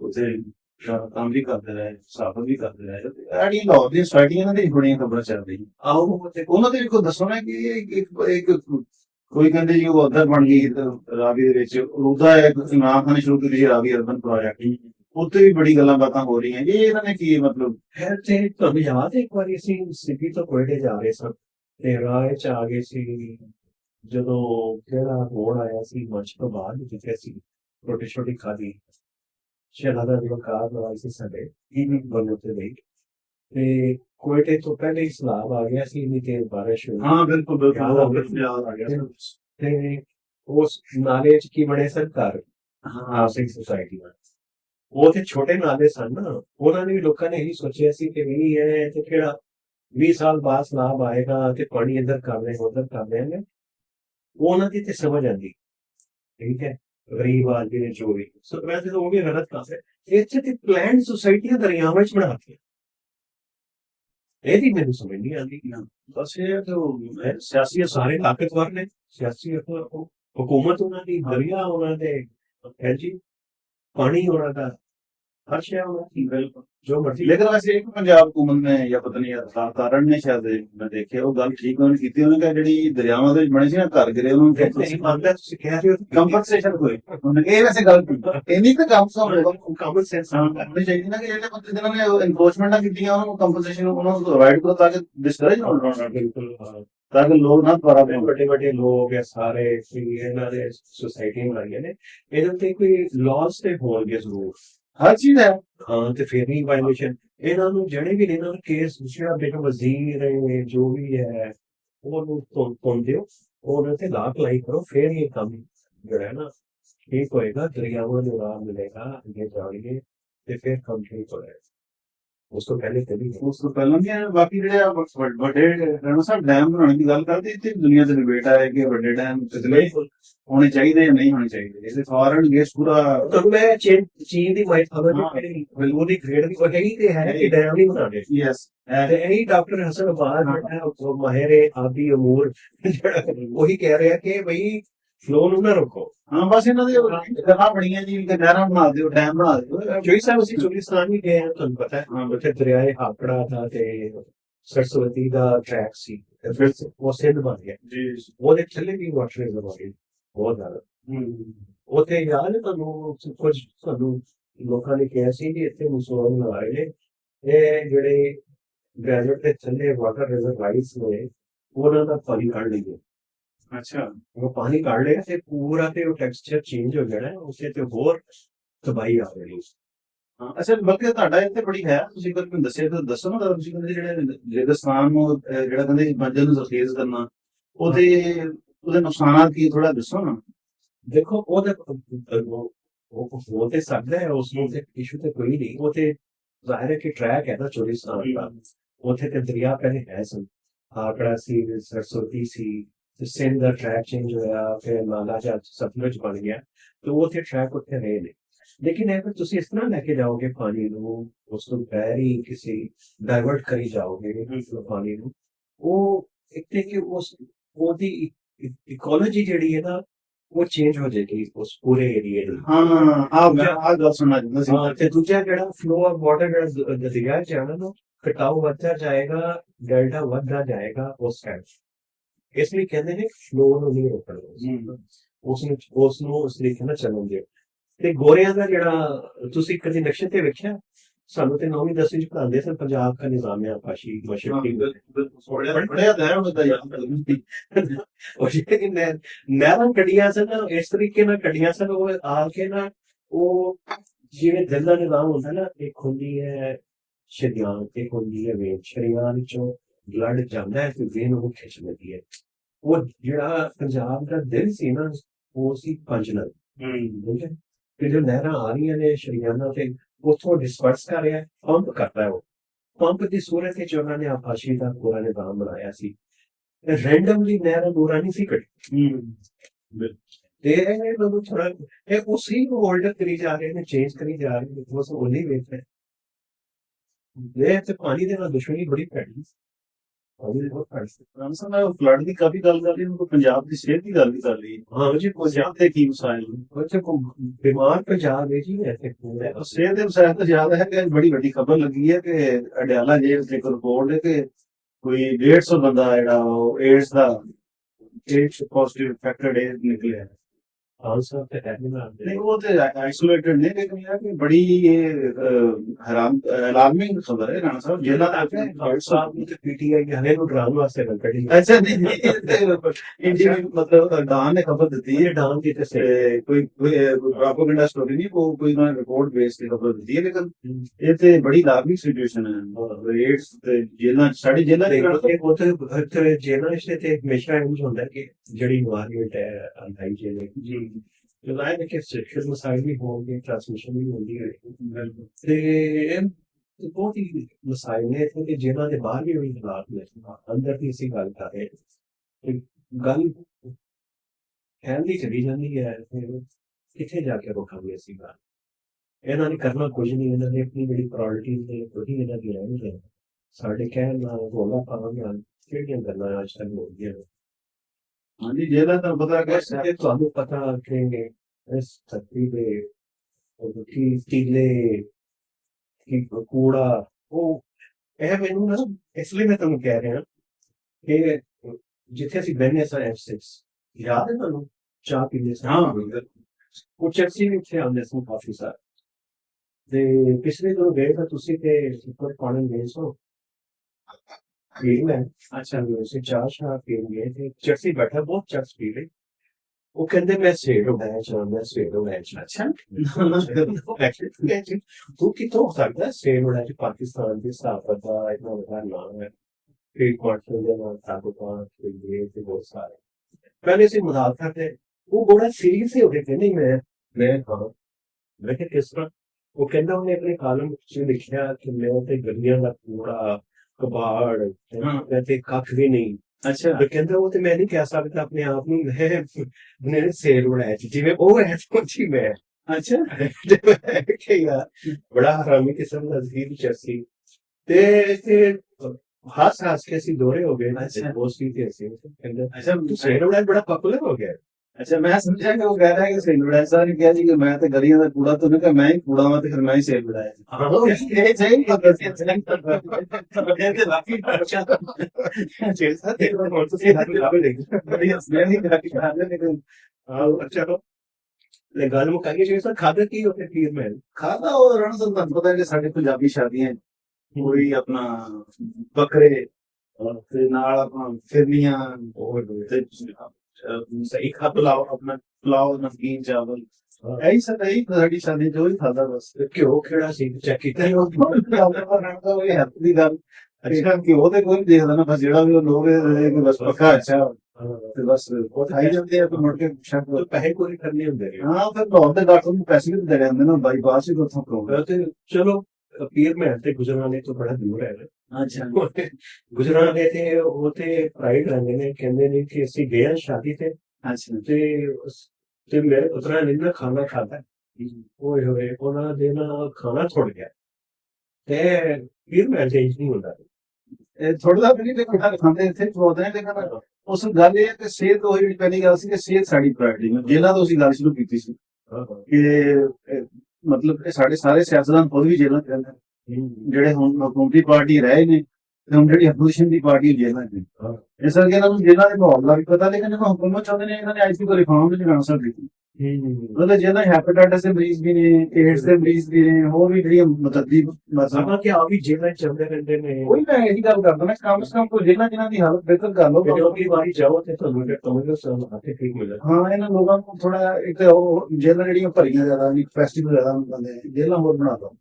ਉੱਥੇ ਕੰਮ ਵੀ ਕਰਦੇ ਰਹੇ ਸਾਫਤ ਵੀ ਕਰਦੇ ਰਹੇ ਤੇ ਆੜੀ ਲਾਹੌਰ ਦੀਆਂ ਸੋਸਾਇਟੀਆਂ ਇਹਨਾਂ ਦੀ ਬੜੀਆਂ ਖਬਰਾਂ ਚੱਲ ਰਹੀਆਂ ਆਓ ਉਹਨਾਂ ਦੇ ਵੀ ਦੱਸੋ ਨਾ ਕਿ ਇੱਕ ਇੱਕ ਕੋਈ ਕਹਿੰਦੇ ਜੀ ਉਹ ਅੱਧਰ ਬਣ ਗਈ ਰਾਵੀ ਦੇ ਵਿੱਚ, ਉਹਦਾ ਇੱਕ ਇਮਾਮ ਖਾਨ ਨੇ ਸ਼ੁਰੂ ਕੀਤੀ ਰਾਵੀ ਅਰਬਨ ਪ੍ਰੋਜੈਕਟ ਉੱਤੇ ਵੀ ਬੜੀ ਗੱਲਾਂ ਬਾਤਾਂ ਹੋ ਰਹੀਆਂ। ਇਹ ਇਹਨਾਂ ਨੇ ਕੀ ਮਤਲਬ? ਹੈ ਤੇ ਤੁਹਾਨੂੰ ਯਾਦ ਹੈ ਇੱਕ ਵਾਰੀ ਅਸੀਂ ਸਿੱਧੀ ਤੋਂ ਕੋਇਡੇ ਜਾ ਰਹੇ ਸਾਂ ਤੇ ਰਾਹ ਚ ਆ ਗਏ ਸੀ। ਜਦੋਂ ਕਿਹੜਾ ਰੋਡ ਆਇਆ ਸੀ ਮੰਚ ਤੋਂ ਬਾਅਦ ਜਿੱਥੇ ਅਸੀਂ ਰੋਟੀ ਛੋਟੀ ਖਾਧੀ ਕਾਰ ਨਾਲ ਸੀ ਸਾਡੇ ਇਹ ਬੰਨੋ ਤੇ ਕੋਇਟੇ ਤੋਂ ਪਹਿਲੇ ਹੀ ਸਲਾਬ ਆ ਗਿਆ ਸੀ ਇੰਨੀ ਤੇਜ਼ ਬਾਰਿਸ਼ ਹੋਈ। ਹਾਂ ਬਿਲਕੁਲ ਬਿਲਕੁਲ ਯਾਦ ਆ ਗਿਆ। ਤੇ ਉਸ ਨਾਲੇ ਚ ਕੀ ਬਣੇ ਸਨ? ਘਰ। ਹਾਂ। ਹਾਊਸਿੰਗ ਸੁਸਾਇਟੀ ਨਾਲ ਉਹ ਤੇ ਛੋਟੇ ਨਾਲੇ ਸਨ ਨਾ। ਉਹਨਾਂ ਨੇ ਵੀ ਲੋਕਾਂ ਨੇ ਇਹੀ ਸੋਚਿਆ ਸੀ ਕਿ ਵੀ ਇਹ ਤੇ ਕਿਹੜਾ 20 ਸਾਲ ਬਾਅਦ ਸਲਾਬ ਆਏਗਾ ਤੇ ਪਾਣੀ ਇੱਧਰ ਕਰ ਲੈ ਉਧਰ ਕਰ ਲੈਣਗੇ ਉਹ ਉਹਨਾਂ ਦੀ ਤੇ ਸਮਝ ਆਂਦੀ ਠੀਕ ਹੈ। ਗਰੀਬ ਆਦਮੀ ਨੇ ਜੋ ਵੀ। ਸੋ ਮੈਂ ਤੇ ਉਹ ਵੀ ਗਲਤ ਕੰਮ ਹੈ ਇੱਥੇ ਤੇ ਪਲਾਨ ਸੁਸਾਇਟੀਆਂ ਦਰਿਆਵਾਂ ਵਿੱਚ ਬਣਾਤੀਆਂ ਇਹਦੀ ਮੈਨੂੰ ਸਮਝ ਨਹੀਂ ਆਉਂਦੀ ਕਿ ਬਸ ਇਹ ਤਾਂ ਸਿਆਸੀ ਸਾਰੇ ਤਾਕਤਵਰ ਨੇ। ਸਿਆਸੀ ਹਕੂਮਤ ਉਹਨਾਂ ਦੀ, ਦਰਿਆ ਉਹਨਾਂ ਦੇ, ਹੈ ਪਾਣੀ ਉਹਨਾਂ ਦਾ। ਹਰ ਸ਼ੈ ਉਹਨਾਂ ਦੀ ਬਿਲਕੁਲ। ਜੋ ਮਰਜ਼ੀ ਲੇਕਿਨ ਵੈਸੇ ਇੱਕ ਪੰਜਾਬ ਹਕੂਮਤ ਨੇ ਜਾਂ ਪਤਾ ਨਹੀਂ ਸਰਕਾਰ ਕਾਰਨ ਨੇ ਸ਼ਾਇਦ ਇਹ ਮੈਂ ਦੇਖਿਆ ਉਹ ਗੱਲ ਠੀਕ ਉਹਨੇ ਕੀਤੀ ਉਹਨੇ ਕਿਹਾ ਜਿਹੜੀ ਦਰਿਆਵਾਂ ਦੇ ਵਿੱਚ ਬਣੇ ਸੀ ਨਾ ਘਰ ਗਿਰੇ ਉਹਨੂੰ ਫਿਰ ਨਹੀਂ ਮੰਨਦਾ ਤੁਸੀਂ ਕਹਿ ਰਹੇ ਹੋ। ਕੰਪਨਸੇਸ਼ਨ ਹੋਈ ਉਹਨੇ ਇਹ ਵੈਸੇ ਗੱਲ ਕੀਤੀ ਇੰਨੀ ਤਾਂ ਕੰਮ ਸਭ ਕਾਮਨ ਸੈਂਸ ਹਾਂ ਕਰਨੀ ਚਾਹੀਦੀ ਨਾ ਕਿ ਜਿਹੜੇ ਬੰਦੇ ਜਿਨ੍ਹਾਂ ਨੇ ਇਨਕਰੋਚਮੈਂਟਾਂ ਕੀਤੀਆਂ ਉਹਨਾਂ ਨੂੰ ਕੰਪਨਸੇਸ਼ਨ ਉਹਨਾਂ ਨੂੰ ਅਵਾਇਡ ਕਰੋ ਤਾਂ ਕਿ ਡਿਸਕਰੇਜ ਨਾ ਹੋਣ। ਬਿਲਕੁਲ। ਤਾਂ ਕਿ ਲੋਕ ਨਾ ਦੁਬਾਰਾ ਦੇਣ ਵੱਡੇ ਵੱਡੇ ਲੋਕ ਹੈ ਸਾਰੇ ਇਹਨਾਂ ਦੇ ਬਣਾਈਆਂ ਨੇ ਇਹਦੇ ਉੱਤੇ ਕੋਈ ਲਾਸ ਤੇ ਹੋਣਗੇ ਜ਼ਰੂਰ। ਹਰ ਚੀਜ਼ ਹੈ ਹਾਂ ਤੇ ਫਿਰ ਵੀ ਵਾਇਲੇਸ਼ਨ ਇਹਨਾਂ ਨੂੰ ਜਿਹੜੇ ਵੀ ਇਹਨਾਂ ਨੂੰ ਕੇਸ ਜਿਹੜਾ ਬੇਟਾ ਵਜ਼ੀਰ ਹੈ, ਜੋ ਵੀ ਹੈ, ਉਹਨੂੰ ਤੋਂ ਤੋਂ ਦਿਓ ਉਹਨਾਂ ਤੇ ਲਾ ਅਪਲਾਈ ਕਰੋ, ਫਿਰ ਇਹ ਕੰਮ ਜਿਹੜਾ ਹੈ ਨਾ, ਠੀਕ ਹੋਏਗਾ, ਦਰਿਆਵਾਂ ਨੂੰ ਰਾਹ ਮਿਲੇਗਾ, ਅੱਗੇ ਜਾਣਗੇ, ਤੇ ਫਿਰ ਕੰਮ ਠੀਕ ਹੋਏਗਾ। ਉਸ ਤੋਂ ਪਹਿਲੇ ਕਦੀ। ਉਸ ਤੋਂ ਪਹਿਲਾਂ ਵੀ ਬਾਕੀ ਜਿਹੜੇ ਆ ਵੱਡ- ਰਣੋ ਸਾਹਿਬ ਡੈਮ ਬਣਾਉਣ ਦੀ ਗੱਲ ਕਰਦੇ ਇੱਥੇ ਦੁਨੀਆ ਦੇ ਡਿਬੇਟ ਹੈ ਕਿ ਵੱਡੇ ਡੈਮ ਕਿਤਨੇ ਹੋਣੇ ਚਾਹੀਦੇ ਜਾਂ ਨਹੀਂ ਹੋਣੇ ਚਾਹੀਦੇ ਇਹਦੇ ਫਾਰਨ ਗੇਸ ਪੂਰਾ ਤੁਹਾਨੂੰ ਮੈਂ ਚੀਨ ਚੀਨ ਦੀ ਮਾਈਟ ਖਬਰ ਹਾਂ। ਜਿਹੜੀ ਬਿਲਕੁਲ ਦੀ ਗ੍ਰੇਡ ਦੀ ਉਹ ਹੈਗੀ ਤੇ ਹੈ ਕਿ ਡੈਮ ਨਹੀਂ ਬਣਾਉਂਦੇ ਯੈਸ ਤੇ ਇਹੀ ਡਾਕਟਰ ਹਸਨ ਅਬਾਦ। ਜਿਹੜਾ ਉਹ ਮਾਹਿਰ ਹੈ ਆਦੀ ਅਮੂਰ ਜਿਹੜਾ ਉਹੀ ਕਹਿ ਰਿਹਾ ਕਿ ਭਈ ਫਲੋ ਨੂੰ ਨਾ ਰੋਕੋ। ਹਾਂ ਬਸ ਇਹਨਾਂ ਦੇ ਗੱਲਾਂ ਬੜੀਆਂ ਜੀ ਕਿ ਨਹਿਰਾਂ ਬਣਾ ਦਿਓ ਡੈਮ ਬਣਾ ਦਿਓ। ਜੋਈ ਸਾਹਿਬ ਅਸੀਂ ਚੁਗਲਿਸਤਾਨ ਵੀ ਗਏ ਹਾਂ ਤੁਹਾਨੂੰ ਪਤਾ ਹੈ। ਹਾਂ ਉੱਥੇ ਦਰਿਆਏ ਹਾਕੜਾ ਦਾ ਤੇ ਸਰਸਵਤੀ ਦਾ ਟਰੈਕ ਸੀ। ਤੇ ਫਿਰ ਉਹ ਸਿੰਧ ਬਣ ਗਿਆ। ਜੀ ਉਹਦੇ ਥੱਲੇ ਵੀ ਵਾਟਰ ਰਿਜ਼ਰਵ ਆ ਗਈ ਬਹੁਤ ਜ਼ਿਆਦਾ। ਉੱਥੇ ਹੈ ਤੁਹਾਨੂੰ ਕੁਝ ਤੁਹਾਨੂੰ ਲੋਕਾਂ ਨੇ ਕਿਹਾ ਸੀ ਕਿ ਇੱਥੇ ਮੁਸਲਮਾਨ ਆਏ ਨੇ। ਇਹ ਜਿਹੜੇ ਗ੍ਰੈਜੂਏਟ ਦੇ ਥੱਲੇ ਵਾਟਰ ਰਿਜ਼ਰਵਾਇਰਸ ਨੇ ਉਹਨਾਂ ਦਾ ਪਾਣੀ ਕੱਢ ਲਈਏ। ਅੱਛਾ। ਉਹ ਪਾਣੀ ਕੱਢ ਲਿਆ ਤੇ ਪੂਰਾ ਤੇ ਉਹ ਟੈਕਸਚਰ ਚੇਂਜ ਹੋ ਜਾਣਾ ਉਸੇ ਤੇ ਹੋਰ ਤਬਾਹੀ ਆ ਜਾਣੀ ਹਾਂ। ਅੱਛਾ ਬਲਕਿ ਤੁਹਾਡਾ ਇੱਥੇ ਬੜੀ ਹੈ ਤੁਸੀਂ ਕਰ ਮੈਨੂੰ ਦੱਸਿਆ ਤਾਂ ਦੱਸੋ ਨਾ ਤੁਸੀਂ ਕਹਿੰਦੇ ਜਿਹੜੇ ਰੇਗਿਸਤਾਨ ਨੂੰ ਜਿਹੜਾ ਕਹਿੰਦੇ ਬੰਜਰ ਨੂੰ ਜ਼ਰਖੇਜ਼ ਕਰਨਾ ਉਹਦੇ ਉਹਦੇ ਨੁਕਸਾਨਾਤ ਕੀ ਥੋੜਾ ਦੱਸੋ ਨਾ। ਦੇਖੋ ਉਹਦੇ ਉਹ ਉਹ ਹੋ ਤੇ ਸਕਦਾ ਹੈ ਉਸ ਨੂੰ ਤੇ ਇਸ਼ੂ ਤੇ ਕੋਈ ਨਹੀਂ। ਉਹ ਤੇ ਜ਼ਾਹਿਰ ਹੈ ਕਿ ਟਰੈਕ ਹੈ ਨਾ ਚੋਲਿਸਤਾਨ ਦਾ। ਉੱਥੇ ਤੇ ਦਰਿਆ ਪਹਿਲੇ ਹੈ ਸਨ। ਆਕੜਾ ਸੀ ਸਰਸਵਤੀ ਸੀ ਤੇ ਸਿੰਧ ਦਾ ਟਰੈਕ ਚੇਂਜ ਹੋਇਆ ਫਿਰ ਨਾਲਾ ਜਾਂ ਸਤਲੁਜ ਬਣ ਗਿਆ ਤੇ ਉਹ ਉੱਥੇ ਟਰੈਕ ਉੱਥੇ ਰਹੇ ਨੇ। ਲੇਕਿਨ ਇਹ ਤੁਸੀਂ ਇਸ ਤਰ੍ਹਾਂ ਲੈ ਕੇ ਜਾਓਗੇ ਪਾਣੀ ਨੂੰ ਉਸ ਨੂੰ ਬੈਰੀ ਕਿਸੇ ਡਾਇਵਰਟ ਕਰੀ ਜਾਓਗੇ ਪਾਣੀ ਨੂੰ ਉਹ ਇੱਕ ਤੇ ਕਿ ਉਸ ਉਹਦੀ ਇਕੋਲੋਜੀ ਜਿਹੜੀ ਹੈ ਨਾ ਉਹ ਚੇਂਜ ਹੋ ਜਾਏਗੀ ਉਸ ਪੂਰੇ ਏਰੀਏ ਦੀ। ਹਾਂ ਆਹ ਆਹ ਗੱਲ ਸੁਣਨਾ ਚਾਹੁੰਦਾ ਸੀ। ਹਾਂ ਤੇ ਦੂਜਾ ਜਿਹੜਾ ਫਲੋ ਆਫ ਵਾਟਰ ਜਿਹੜਾ ਦਰਿਆ ਚ ਆਣਾ ਨਾ ਕਟਾਓ ਵੱਧਦਾ ਜਾਏਗਾ ਡੈਲਟਾ ਵੱਧਦਾ ਜਾਏਗਾ ਉਸ ਟਾਈਮ ਇਸ ਲਈ ਕਹਿੰਦੇ ਨੇ ਫਲੋ ਨੂੰ ਨਹੀਂ ਰੋਕਣਾ। ਉਸ ਨੂੰ ਉਸ ਨੂੰ ਉਸ ਤਰੀਕੇ ਨਾਲ ਚੱਲਣ ਦਿਓ। ਤੇ ਗੋਰਿਆਂ ਦਾ ਜਿਹੜਾ ਤੁਸੀਂ ਕਦੀ ਨਕਸ਼ੇ ਤੇ ਵੇਖਿਆ? ਸਾਨੂੰ ਤੇ ਨੌਵੀਂ ਦਸਵੀਂ ਚ ਪੜ੍ਹਾਉਂਦੇ ਸਨ ਪੰਜਾਬ ਦਾ ਨਿਜ਼ਾਮ ਹੈ ਆਕਾਸ਼ੀ ਮਸ਼ਰਕੀ ਬੜਿਆ ਤਾਂ ਹੈ ਉਹਦਾ ਯਾਦ ਉਹ ਜਿਹੜੇ ਨਹਿ- ਨਹਿਰਾਂ ਕੱਢੀਆਂ ਸਨ ਨਾ, ਇਸ ਤਰੀਕੇ ਨਾਲ ਕੱਢੀਆਂ ਸਨ ਉਹ ਆ ਕੇ ਨਾ ਉਹ ਜਿਵੇਂ ਦਿਲ ਦਾ ਨਿਜ਼ਾਮ ਹੁੰਦਾ ਨਾ ਇੱਕ ਹੁੰਦੀ ਹੈ ਸ਼ਰੀਆਨ ਇੱਕ ਹੁੰਦੀ ਹੈ ਵੇਨ ਸ਼ਰੀਆਨ ਵਿੱਚੋਂ ਬਲੱਡ ਜਾਂਦਾ ਹੈ ਤੇ ਵੇਨ ਉਹ ਖਿੱਚ ਲੈਂਦੀ ਹੈ। ਉਹ ਜਿਹੜਾ ਪੰਜਾਬ ਦਾ ਦਿਲ ਸੀ ਨਾ ਉਹ ਸੀ ਪੰਜਨਰ ਠੀਕ ਹੈ? ਕਿ ਜੋ ਨਹਿਰਾਂ ਆ ਰਹੀਆਂ ਨੇ ਸ਼ਰੀਆਨਾ ਤੇ ਉਥੋਂ ਡਿਸਪਰਸ ਕਰ ਰਿਹਾ ਪੰਪ ਕਰਦਾ ਹੈ ਉਹ। ਪੰਪ ਦੀ ਸੂਰਤ ਵਿੱਚ ਉਹਨਾਂ ਨੇ ਆਕਾਸ਼ੀ ਦਾ ਪੂਰਾ ਨਿਜ਼ਾਮ ਬਣਾਇਆ ਸੀ। ਰੈਂਡਮਲੀ ਨਹਿਰਾਂ ਦੂਰਾਂ ਨਹੀਂ ਸੀ ਕੱਢੀ। ਤੇ ਇਹ ਮੈਨੂੰ ਥੋੜਾ ਇਹ ਉਸੇ ਨੂੰ ਆਰਡਰ ਕਰੀ ਜਾ ਰਹੇ ਨੇ ਚੇਂਜ ਕਰੀ ਜਾ ਰਹੇ ਨੇ ਬਸ ਉਹ ਨਹੀਂ ਵੇਖ ਰਹੇ ਇਹ ਤੇ ਪਾਣੀ ਦੇ ਨਾਲ ਦੁਸ਼ਮਣੀ ਬੜੀ ਪੈਣੀ ਦੇ ਬਹੁਤ ਰਾਮਸਨ ਮੈਂ ਫਲੱਡ ਦੀ ਕਾਫੀ ਗੱਲ ਕਰ ਰਹੀ ਹਾਂ ਪੰਜਾਬ ਦੀ ਸਿਹਤ ਦੀ ਗੱਲ ਵੀ ਕਰ ਰਹੀ ਹਾਂ। ਜੀ ਸਿਹਤ ਦੇ ਕੀ ਮਸਾਇਲ ਨੇ। ਕੁਝ ਬਿਮਾਰ ਪੰਜਾਬ ਹੈ ਜੀ ਇੱਥੇ ਪੂਰਾ ਸਿਹਤ ਦੇ ਮਸਾਇਲ ਤਾਂ ਜ਼ਿਆਦਾ ਹੈ ਕਿ ਬੜੀ ਵੱਡੀ ਖਬਰ ਲੱਗੀ ਹੈ ਕਿ ਅਡਿਆਲਾ ਜੇਲ੍ਹ ਇੱਕ ਰਿਪੋਰਟ ਹੈ ਕਿ ਕੋਈ 150 ਬੰਦਾ ਜਿਹੜਾ ਉਹ ਏਡਸ ਦਾ ਏਡਸ ਪੋਜ਼ਿਟਿਵ ਇਨਫੈਕਟਡ ਏਡ ਨਿਕਲਿਆ ਹੈ। ਆਨਸਰ ਤੇ ਹੈ ਨਹੀਂ ਨਾ। ਨਹੀਂ ਉਹ ਤੇ ਆਈਸੋਲੇਟਡ ਨੇ ਲੇਕਿਨ ਇਹ ਕਿ ਬੜੀ ਇਹ ਹਰਾਮ ਅਲਾਰਮਿੰਗ ਖਬਰ ਹੈ ਰਾਣਾ ਸਾਹਿਬ। ਜੇਲ੍ਹਾਂ ਦੇ ਵਿੱਚ ਡਾਕਟਰ ਸਾਹਿਬ ਨੂੰ ਤੇ ਪੀਟੀਆਈ ਦੇ ਹਲੇ ਨੂੰ ਡਰਾਉਣ ਵਾਸਤੇ ਗੱਲ ਕੱਢੀ। ਅੱਛਾ ਨਹੀਂ ਨਹੀਂ, ਇਹ ਤੇ ਇੰਡੀਆ ਮਤਲਬ ਡਾਨ ਨੇ ਖਬਰ ਦਿੱਤੀ ਹੈ ਇਹ ਡਾਊਨ ਦੀ ਤੇ ਸੇ ਤੇ ਕੋਈ ਪ੍ਰੋਪਗੈਂਡਾ ਸਟੋਰੀ ਨਹੀਂ ਉਹ ਕੋਈ ਨਾ ਰਿਪੋਰਟ ਬੇਸ ਤੇ ਖਬਰ ਦਿੱਤੀ ਹੈ ਲੇਕਿਨ ਇਹ ਤੇ ਬੜੀ ਲਾਰਮਿੰਗ ਸਿਚੁਏਸ਼ਨ ਹੈ। ਰੇਟਸ ਤੇ ਜੇਲਾਂ ਸਾਡੀ ਜੇਲਾਂ ਦੇ ਦੇਖੋ ਇਹ ਬਹੁਤ ਹਰ ਜੇਨਾ ਇਸ ਤੇ ਹਮੇਸ਼ਾ ਇੰਜ ਹੁੰਦਾ ਕਿ ਜਿਹੜੀ ਇਨਵਾਇਰਨਮੈਂਟ ਹੈ ਅਨਹਾਈ ਜੇ ਜੀ ਜੋ ਲਾਇਨ ਕਿ ਸੈਕਸ਼ੂਅਲ ਮਸਾਈਲ ਵੀ ਹੋਣਗੇ ਟ੍ਰਾਂਸਮਿਸ਼ਨ ਵੀ ਹੁੰਦੀ ਹੈ। ਤੇ ਇਹ ਬਹੁਤ ਹੀ ਮਸਾਈਲ ਨੇ ਇੱਥੇ ਕਿ ਜਿਨ੍ਹਾਂ ਦੇ ਬਾਹਰ ਵੀ ਹੋਈ ਹਾਲਾਤ ਨੇ। ਅੰਦਰ ਦੀ ਅਸੀਂ ਗੱਲ ਕਰ ਰਹੇ ਹਾਂ। ਤੇ ਗੱਲ ਫੈਲਦੀ ਚਲੀ ਜਾਂਦੀ ਹੈ ਫਿਰ ਕਿੱਥੇ ਜਾ ਕੇ ਰੋਕਾਂਗੇ ਅਸੀਂ ਗੱਲ? ਇਹਨਾਂ ਨੇ ਕਰਨਾ ਕੁਝ ਨਹੀਂ ਇਹਨਾਂ ਨੇ ਆਪਣੀ ਜਿਹੜੀ ਪ੍ਰਾਇੋਰਟੀਜ਼ ਨੇ ਉਹੀ ਇਹਨਾਂ ਦੀ ਰਹਿਣਗੀਆਂ ਸਾਡੇ ਕਹਿਣ ਨਾਲ ਰੋਲਾ ਪਾਵਾਂਗੇ ਕਿਹੜੀਆਂ ਗੱਲਾਂ ਅੱਜ ਤੱਕ ਹੋ ਗਈਆਂ। ਹਾਂਜੀ ਜੇਲਾਂ ਦਾ ਪਤਾ ਕਿ ਇਹ ਤੁਹਾਨੂੰ ਪਤਾ ਕਿ ਇਸ ਧਰਤੀ ਦੇ ਉਹ ਕੀ ਤੀਲੇ ਕੀ ਕੂੜਾ ਉਹ ਇਹ ਮੈਨੂੰ ਨਾ ਇਸ ਲਈ ਮੈਂ ਤੁਹਾਨੂੰ ਕਹਿ ਰਿਹਾ ਕਿ ਜਿੱਥੇ ਅਸੀਂ ਬੈਠੇ ਸਾਂ F6 ਯਾਦ ਹੈ ਤੁਹਾਨੂੰ? ਚਾਹ ਪੀਂਦੇ ਸਾਂ। ਹਾਂ ਉਹ ਚਰਚੀ ਵਿੱਚ ਆਉਂਦੇ ਸਨ ਕਾਫੀ ਸਾਰ। ਤੇ ਪਿਛਲੇ ਦਿਨ ਗਏ ਤਾਂ ਤੁਸੀਂ ਤੇ ਉੱਪਰ ਪਾਣੀ ਗਏ ਸੋ ਪੀ ਮੈਂ ਅੱਛਾ। ਵੀ ਉਸੇ ਚਾਹ ਸ਼ਾਹ ਪੀ ਗਏ ਤੇ ਚਰਚੀ ਬੈਠਾ ਬਹੁਤ ਚਰਚ ਪੀ ਲਈ। ਉਹ ਕਹਿੰਦੇ ਮੈਂ ਸੇਡ ਹੋਇਆ ਚਾਹ ਮੈਂ ਸੇਡ ਹੋਇਆ ਚਾਹ ਅੱਛਾ। ਤੂੰ ਕਿੱਥੋਂ ਹੋ ਸਕਦਾ ਸੇਡ ਹੋਇਆ ਚ ਪਾਕਿਸਤਾਨ ਦੇ ਸਥਾਪਤ ਦਾ ਇਤਨਾ ਵੱਡਾ ਨਾਮ ਹੈ। ਫਿਰ ਕੁਆਰਟਰ ਦੇ ਨਾਲ ਸਾਬਕਾ ਤੇ ਇਹ ਤੇ ਬਹੁਤ ਸਾਰੇ। ਪਹਿਲੇ ਸੀ ਮਜ਼ਾਕ ਕਰਦੇ। ਉਹ ਬੜਾ ਸੀਰੀਅਸ ਹੋ ਕੇ ਕਹਿੰਦੇ ਮੈਂ ਮੈਂ ਹਾਂ। ਮੈਂ ਕਿਹਾ ਕਿਸ ਤਰ੍ਹਾਂ? ਉਹ ਕਹਿੰਦਾ ਉਹਨੇ ਆਪਣੇ ਕਾਲਮ ਵਿੱਚ ਲਿਖਿਆ ਕਿ ਮੈਂ ਤੇ ਗਲੀਆਂ ਦਾ ਪੂਰਾ ਕਬਾੜ। ਮੈਂ ਤੇ ਕੱਖ ਵੀ ਨਹੀਂ। ਅੱਛਾ। ਉਹ ਕਹਿੰਦਾ ਉਹ ਤੇ ਮੈਂ ਨਹੀਂ ਕਹਿ ਸਕਦਾ ਆਪਣੇ ਆਪ ਨੂੰ ਮੈਂ ਨੇ ਸੇਲ ਬਣਾਇਆ ਸੀ, ਜਿਵੇਂ ਉਹ ਹੈ ਤਾਂ ਜੀ ਮੈਂ। ਅੱਛਾ। ਤੇ ਕਿਹਾ ਬੜਾ ਹਰਾਮੀ ਕਿਸਮ ਦਾ ਅਜ਼ੀਬ ਚਰਸੀ ਤੇ ਤੇ ਹੱਸ ਹੱਸ ਕੇ ਅਸੀਂ ਦੋਰੇ ਹੋ ਗਏ। ਅੱਛਾ। ਦੋਸਤੀ ਤੇ ਅਸੀਂ ਕਹਿੰਦੇ ਅੱਛਾ। ਤੂੰ ਸੇਲ ਬਣਾਇਆ ਬੜਾ ਪਪੂਲਰ ਹੋ ਗਿਆ। ਅੱਛਾ ਮੈਂ ਸਮਝਿਆ ਕਿ ਉਹ ਕਹਿ ਰਿਹਾ ਕਿ ਸੇਲ ਬੜਾਇਆ ਸਾਰੀ ਕਿਹਾ ਜੀ ਕਿ ਮੈਂ ਤੇ ਗਲੀਆਂ ਦਾ ਕੂੜਾ ਤੋਂ ਨਹੀਂ ਕਿ ਮੈਂ ਹੀ ਕੂੜਾ ਵਾਂ ਤੇ ਫਿਰ ਮੈਂ ਹੀ ਸੇਲ ਬੜਾਇਆ ਹਾਂ ਇਹ ਸਹੀ ਪਤਾ ਸੀ ਇਹ ਤੇ ਲਾਫੀ ਅੱਛਾ ਜੈਸਾ ਤੇ ਹੁਣ ਤੁਸੀਂ ਹੱਥ ਲਾ ਲੈ ਬੜੀ ਹਸਨੇ ਨਹੀਂ ਕਰਾ ਕੇ ਖਾਣੇ ਲੇਕਿਨ ਹਾਂ ਅੱਛਾ ਲੋ ਲੈ ਗੱਲ ਮੁਕਾਈਏ ਜਿਵੇਂ ਸਰ ਖਾਦਰ ਕੀ ਹੋਤੇ ਪੀਰ ਮੈਂ ਖਾਦਾ ਉਹ ਰਣ ਤੁਹਾਨੂੰ ਪਤਾ ਹੈ ਕਿ ਸਾਡੇ ਪੰਜਾਬੀ ਸ਼ਾਦੀਆਂ 'ਚ ਕੋਈ ਆਪਣਾ ਬੱਕਰੇ ਤੇ ਨਾਲ ਆਪਣਾ ਫਿਰਨੀਆਂ ਉਹ ਸਹੀ ਖਾ ਪਲਾਓ ਆਪਣਾ ਪਲਾਓ ਨਮਕੀਨ ਚਾਵਲ। ਇਹੀ ਸਭ ਇਹੀ ਸਾਡੀ ਜੋ ਹੀ ਖਾਦਾ ਬਸ। ਘਿਓ ਕਿਹੜਾ ਸੀ? ਚੈੱਕ ਕੀਤਾ ਉਹ ਉਹ ਹੱਥ ਦੀ ਗੱਲ। ਅੱਛਾ। ਕਿ ਉਹ ਤੇ ਕੋਈ ਦੇਖਦਾ ਨਾ ਬਸ ਜਿਹੜਾ ਵੀ ਉਹ ਲੋਕ ਇਹ ਕਿ ਬਸ ਪੱਕਾ ਅੱਛਾ। ਤੇ ਬਸ ਉਹ ਖਾਈ ਜਾਂਦੇ ਆ ਤੇ ਮੁੜ ਕੇ ਸ਼ੱਕ ਤੇ ਪੈਸੇ ਕੋਈ ਕਰਨੇ ਹੁੰਦੇ। ਹਾਂ ਫਿਰ ਲਾਹੌਰ ਦੇ ਡਾਕਟਰ ਨੂੰ ਪੈਸੇ ਵੀ ਦੇ ਜਾਂਦੇ ਨਾ ਬਾਈ ਬਾਸ ਹੀ ਉੱਥੋਂ ਕਰੋਗੇ ਤੇ ਚਲੋ ਪੀਰ ਮਹਿਲ ਤੇ ਗੁਜਰਾਨੇ ਤੋਂ ਬੜਾ ਦੂਰ ਹੈ। ਅੱਛਾ। ਗੁਜਰਾਨੇ ਤੇ ਉਹ ਤੇ ਪ੍ਰਾਈਡ ਰਹਿੰਦੇ ਨੇ ਕਹਿੰਦੇ ਨੇ ਕਿ ਅਸੀਂ ਗਏ ਹਾਂ ਸ਼ਾਦੀ ਤੇ। ਅੱਛਾ। ਤੇ ਉਸ- ਤੇ ਮੇਰੇ ਪੁੱਤਰਾਂ ਨੇ ਨਾ ਖਾਣਾ ਖਾਦਾ ਓਏ ਹੋਏ ਉਹਨਾਂ ਦੇ ਨਾ ਖਾਣਾ ਛੁੱਟ ਗਿਆ। ਤੇ ਪੀਰ ਮਹਿਲ ਤੇ ਨਹੀਂ ਹੁੰਦਾ। ਇਹ ਥੋੜਾ ਵੀ ਦੇਖੋ ਖਾ ਖਾਂਦੇ ਇੱਥੇ ਬਹੁਤ ਨੇ ਲੇਕਿਨ ਉਸ ਗੱਲ ਇਹ ਕਿ ਸਿਹਤ ਉਹ ਜਿਹੜੀ ਪਹਿਲੀ ਗੱਲ ਸੀ ਕਿ ਸਿਹਤ ਸਾਡੀ ਪ੍ਰਾਇੋਰਟੀ ਹੈ। ਜੇਲਾਂ ਤੋਂ ਅਸੀਂ ਗੱਲ ਸ਼ੁਰੂ ਕੀਤੀ ਸੀ। ਕਿ ਮਤਲਬ ਕਿ ਸਾਡੇ ਸਾਰੇ ਸਿਆਸਤਦਾਨ ਖੁਦ ਵੀ ਜੇਲ੍ਹਾਂ 'ਚ ਰਹਿੰਦੇ ਨੇ। ਜਿਹੜੇ ਹੁਣ ਹਕੂਮਤੀ ਪਾਰਟੀ ਰਹੇ ਨੇ ਤੇ ਹੁਣ ਜਿਹੜੀ ਆਪੋਜੀਸ਼ਨ ਦੀ ਪਾਰਟੀ ਜੇਲ੍ਹਾਂ 'ਚ ਨੇ। ਇਸ ਕਰਕੇ ਇਹਨਾਂ ਨੂੰ ਜੇਲ੍ਹਾਂ ਦੇ ਮਾਹੌਲ ਦਾ ਵੀ ਪਤਾ ਲੇਕਿਨ ਜਦੋਂ ਹਕੂਮਤ ਚਾਹੁੰਦੇ ਨੇ ਇਹਨਾਂ ਨੇ ਆਈਸੀ ਕੋਈ ਰਿਫਾਰਮ ਨਹੀਂ ਕਰਨਾ ਸਕਦੀ ਮਤਲਬ ਜਿਹਨਾਂ ਹੈਪੇਟਾਈਟਸ ਦੇ ਮਰੀਜ਼ ਵੀ ਨੇ ਏਡਸ ਦੇ ਮਰੀਜ਼ ਵੀ ਨੇ ਹੋਰ ਵੀ ਜਿਹੜੀਆਂ ਮਤਦੀ ਮਸਲਾ ਸਮਾਂ ਕਿ ਆ ਵੀ ਜੇਲ੍ਹਾਂ ਚੱਲਦੇ ਰਹਿੰਦੇ ਨੇ। ਕੋਈ ਮੈਂ ਇਹੀ ਗੱਲ ਕਰਦਾ ਨਾ ਕਮ ਸੇ ਕਮ ਕੋਈ ਜਿਹਨਾਂ ਜਿਨ੍ਹਾਂ ਦੀ ਹਾਲਤ ਬਿਹਤਰ ਕਰ ਲਓ। ਜਦੋਂ ਵੀ ਵਾਰੀ ਜਾਓ ਤੇ ਤੁਹਾਨੂੰ ਜੇ ਤੁਹਾਨੂੰ ਸਭ ਆਤੇ ਠੀਕ ਮਿਲੇ ਹਾਂ ਇਹਨਾਂ ਲੋਕਾਂ ਨੂੰ ਥੋੜਾ ਇੱਕ ਉਹ ਜੇਲ੍ਹਾਂ ਜਿਹੜੀਆਂ ਭਰੀਆਂ ਜ਼ਿਆਦਾ ਨਹੀਂ ਫੈਸਟੀਵਲ ਜ਼ਿਆਦਾ ਨੇ ਜੇਲ੍ਹਾਂ ਹੋਰ ਬਣਾ ਦੋ।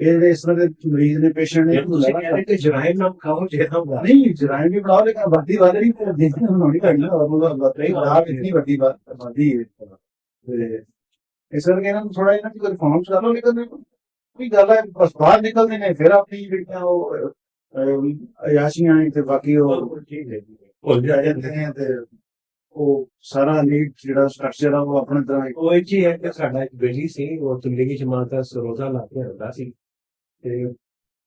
ਇਹ ਜਿਹੜੇ ਇਸ ਤਰ੍ਹਾਂ ਦੇ ਮਰੀਜ਼ ਨੇ ਪੇਸ਼ੈਂਟ ਨੇ ਤੁਸੀਂ ਕਹਿੰਦੇ ਕਿ ਜਰਾਇਮ ਨਾਮ ਖਾਓ ਜੇਲ੍ਹਾਂ ਦਾ ਨਹੀਂ ਜਰਾਇਮ ਵੀ ਬਣਾਓ ਲੇਕਿਨ ਵੱਡੀ ਵਾਦ ਨਹੀਂ ਤੇ ਦੇਖਣਾ ਬਣਾਉਣੀ ਪੈਣੀ ਨਾ ਉਹਦਾ ਬਤਰੀ ਬਣਾ ਇਤਨੀ ਵੱਡੀ ਵਾਦੀ ਹੈ। ਤੇ ਇਸ ਕਰਕੇ ਇਹਨਾਂ ਨੂੰ ਥੋੜਾ ਇਹਨਾਂ ਦੀ ਰਿਫਾਰਮ ਕਰ ਲਓ ਲੇਕਿਨ ਕੋਈ ਗੱਲ ਹੈ ਬਸ ਬਾਹਰ ਨਿਕਲਦੇ ਨੇ ਫਿਰ ਆਪਣੀ ਜਿਹੜੀਆਂ ਉਹ ਅਯਾਸ਼ੀਆਂ ਤੇ ਬਾਕੀ ਉਹ ਠੀਕ ਹੈ ਭੁੱਲ ਜਾ ਜਾਂਦੇ ਨੇ ਤੇ ਉਹ ਸਾਰਾ ਨੀਟ ਜਿਹੜਾ ਸਟਰਕਚਰ ਆ ਉਹ ਆਪਣੇ ਤਰ੍ਹਾਂ ਹੀ ਉਹ ਇਹ ਜੀ ਹੈ ਕਿ ਸਾਡਾ ਇੱਕ ਬੇਲੀ ਸੀ ਉਹ ਤਬਲੀਗੀ ਜਮਾਤ ਦਾ ਸਰੋਜ਼ਾ ਲਾ ਕੇ ਹੁੰਦਾ ਸੀ ਤੇ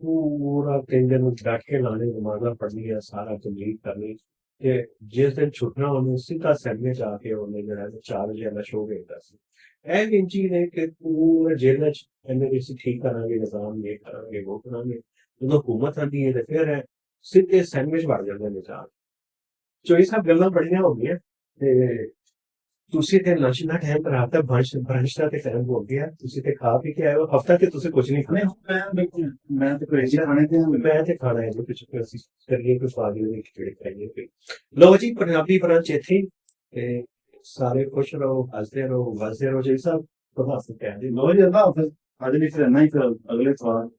ਪੂਰਾ ਤਿੰਨ ਦਿਨ ਡਟ ਕੇ ਲਾਣੇ ਨਮਾਜ਼ਾਂ ਪੜ੍ਹਨੀਆਂ ਸਾਰਾ ਤਬਲੀਗ ਕਰਨੀ। ਤੇ ਜਿਸ ਦਿਨ ਛੁੱਟਣਾ ਉਹਨੇ ਸਿੱਧਾ ਸੈਂਡੇ ਜਾ ਕੇ ਉਹਨੇ ਜਿਹੜਾ ਚਾਰ ਵਜੇ ਦਾ ਸ਼ੋਅ ਵੇਖਦਾ ਸੀ। ਇਹ ਗਿੰਚੀ ਨੇ ਕਿ ਪੂਰੇ ਜੇਲ੍ਹ ਚ ਇਹਨੇ ਵੀ ਅਸੀਂ ਠੀਕ ਕਰਾਂਗੇ, ਨਿਜ਼ਾਮ ਇਹ ਕਰਾਂਗੇ, ਉਹ ਕਰਾਂਗੇ। ਜਦੋਂ ਹਕੂਮਤ ਆਂਦੀ ਹੈ ਤੇ ਫਿਰ ਸਿੱਧੇ ਸੈਂਡਵਿਚ ਵੜ ਜਾਂਦੇ ਨੇ ਚਾਰ। ਸੋ ਇਹ ਸਭ ਗੱਲਾਂ ਬੜੀਆਂ ਹੋ ਗਈਆਂ ਤੇ ਤੁਸੀਂ ਤੇ ਲੰਚ ਦਾ ਟਾਈਮ ਕਰਾਤਾ ਬ੍ਰੰਚ ਬ੍ਰੰਚ ਦਾ ਟਾਈਮ ਹੋ ਗਿਆ ਤੁਸੀਂ ਤੇ ਖਾ ਪੀ ਕੇ ਆਏ ਹੋ। ਹਫਤਾ ਤੇ ਤੁਸੀਂ ਕੁਝ ਨਹੀਂ ਨਹੀਂ ਖਾਣਾ ਮੈਂ ਬਿਲਕੁਲ ਮੈਂ ਤੇ ਕ੍ਰੇਜ਼ੀ ਖਾਣੇ ਤੇ। ਮੈਂ ਤੇ ਖਾਣਾ ਹੈ ਜੀ ਕੁਝ ਅਸੀਂ ਕਰੀਏ ਕੋਈ ਫਾਜ਼ਿਲ ਦੇ ਖਿਚੜੇ ਖਾਈਏ ਕੋਈ ਲੋ ਜੀ ਪੰਜਾਬੀ ਬ੍ਰਾਂਚ ਇੱਥੇ। ਤੇ ਸਾਰੇ ਖੁਸ਼ ਰਹੋ ਹੱਸਦੇ ਰਹੋ ਵਸਦੇ ਰਹੋ। ਜੀ ਸਭ ਪ੍ਰਭਾਵਿਤ ਕਹਿੰਦੇ ਲੋ ਜੀ ਅੱਲਾ ਹਾਫਿਜ਼। ਅੱਜ ਲਈ ਫਿਰ ਇੰਨਾ ਹੀ ਫਿਰ ਅਗਲੇ ਸਵਾਲ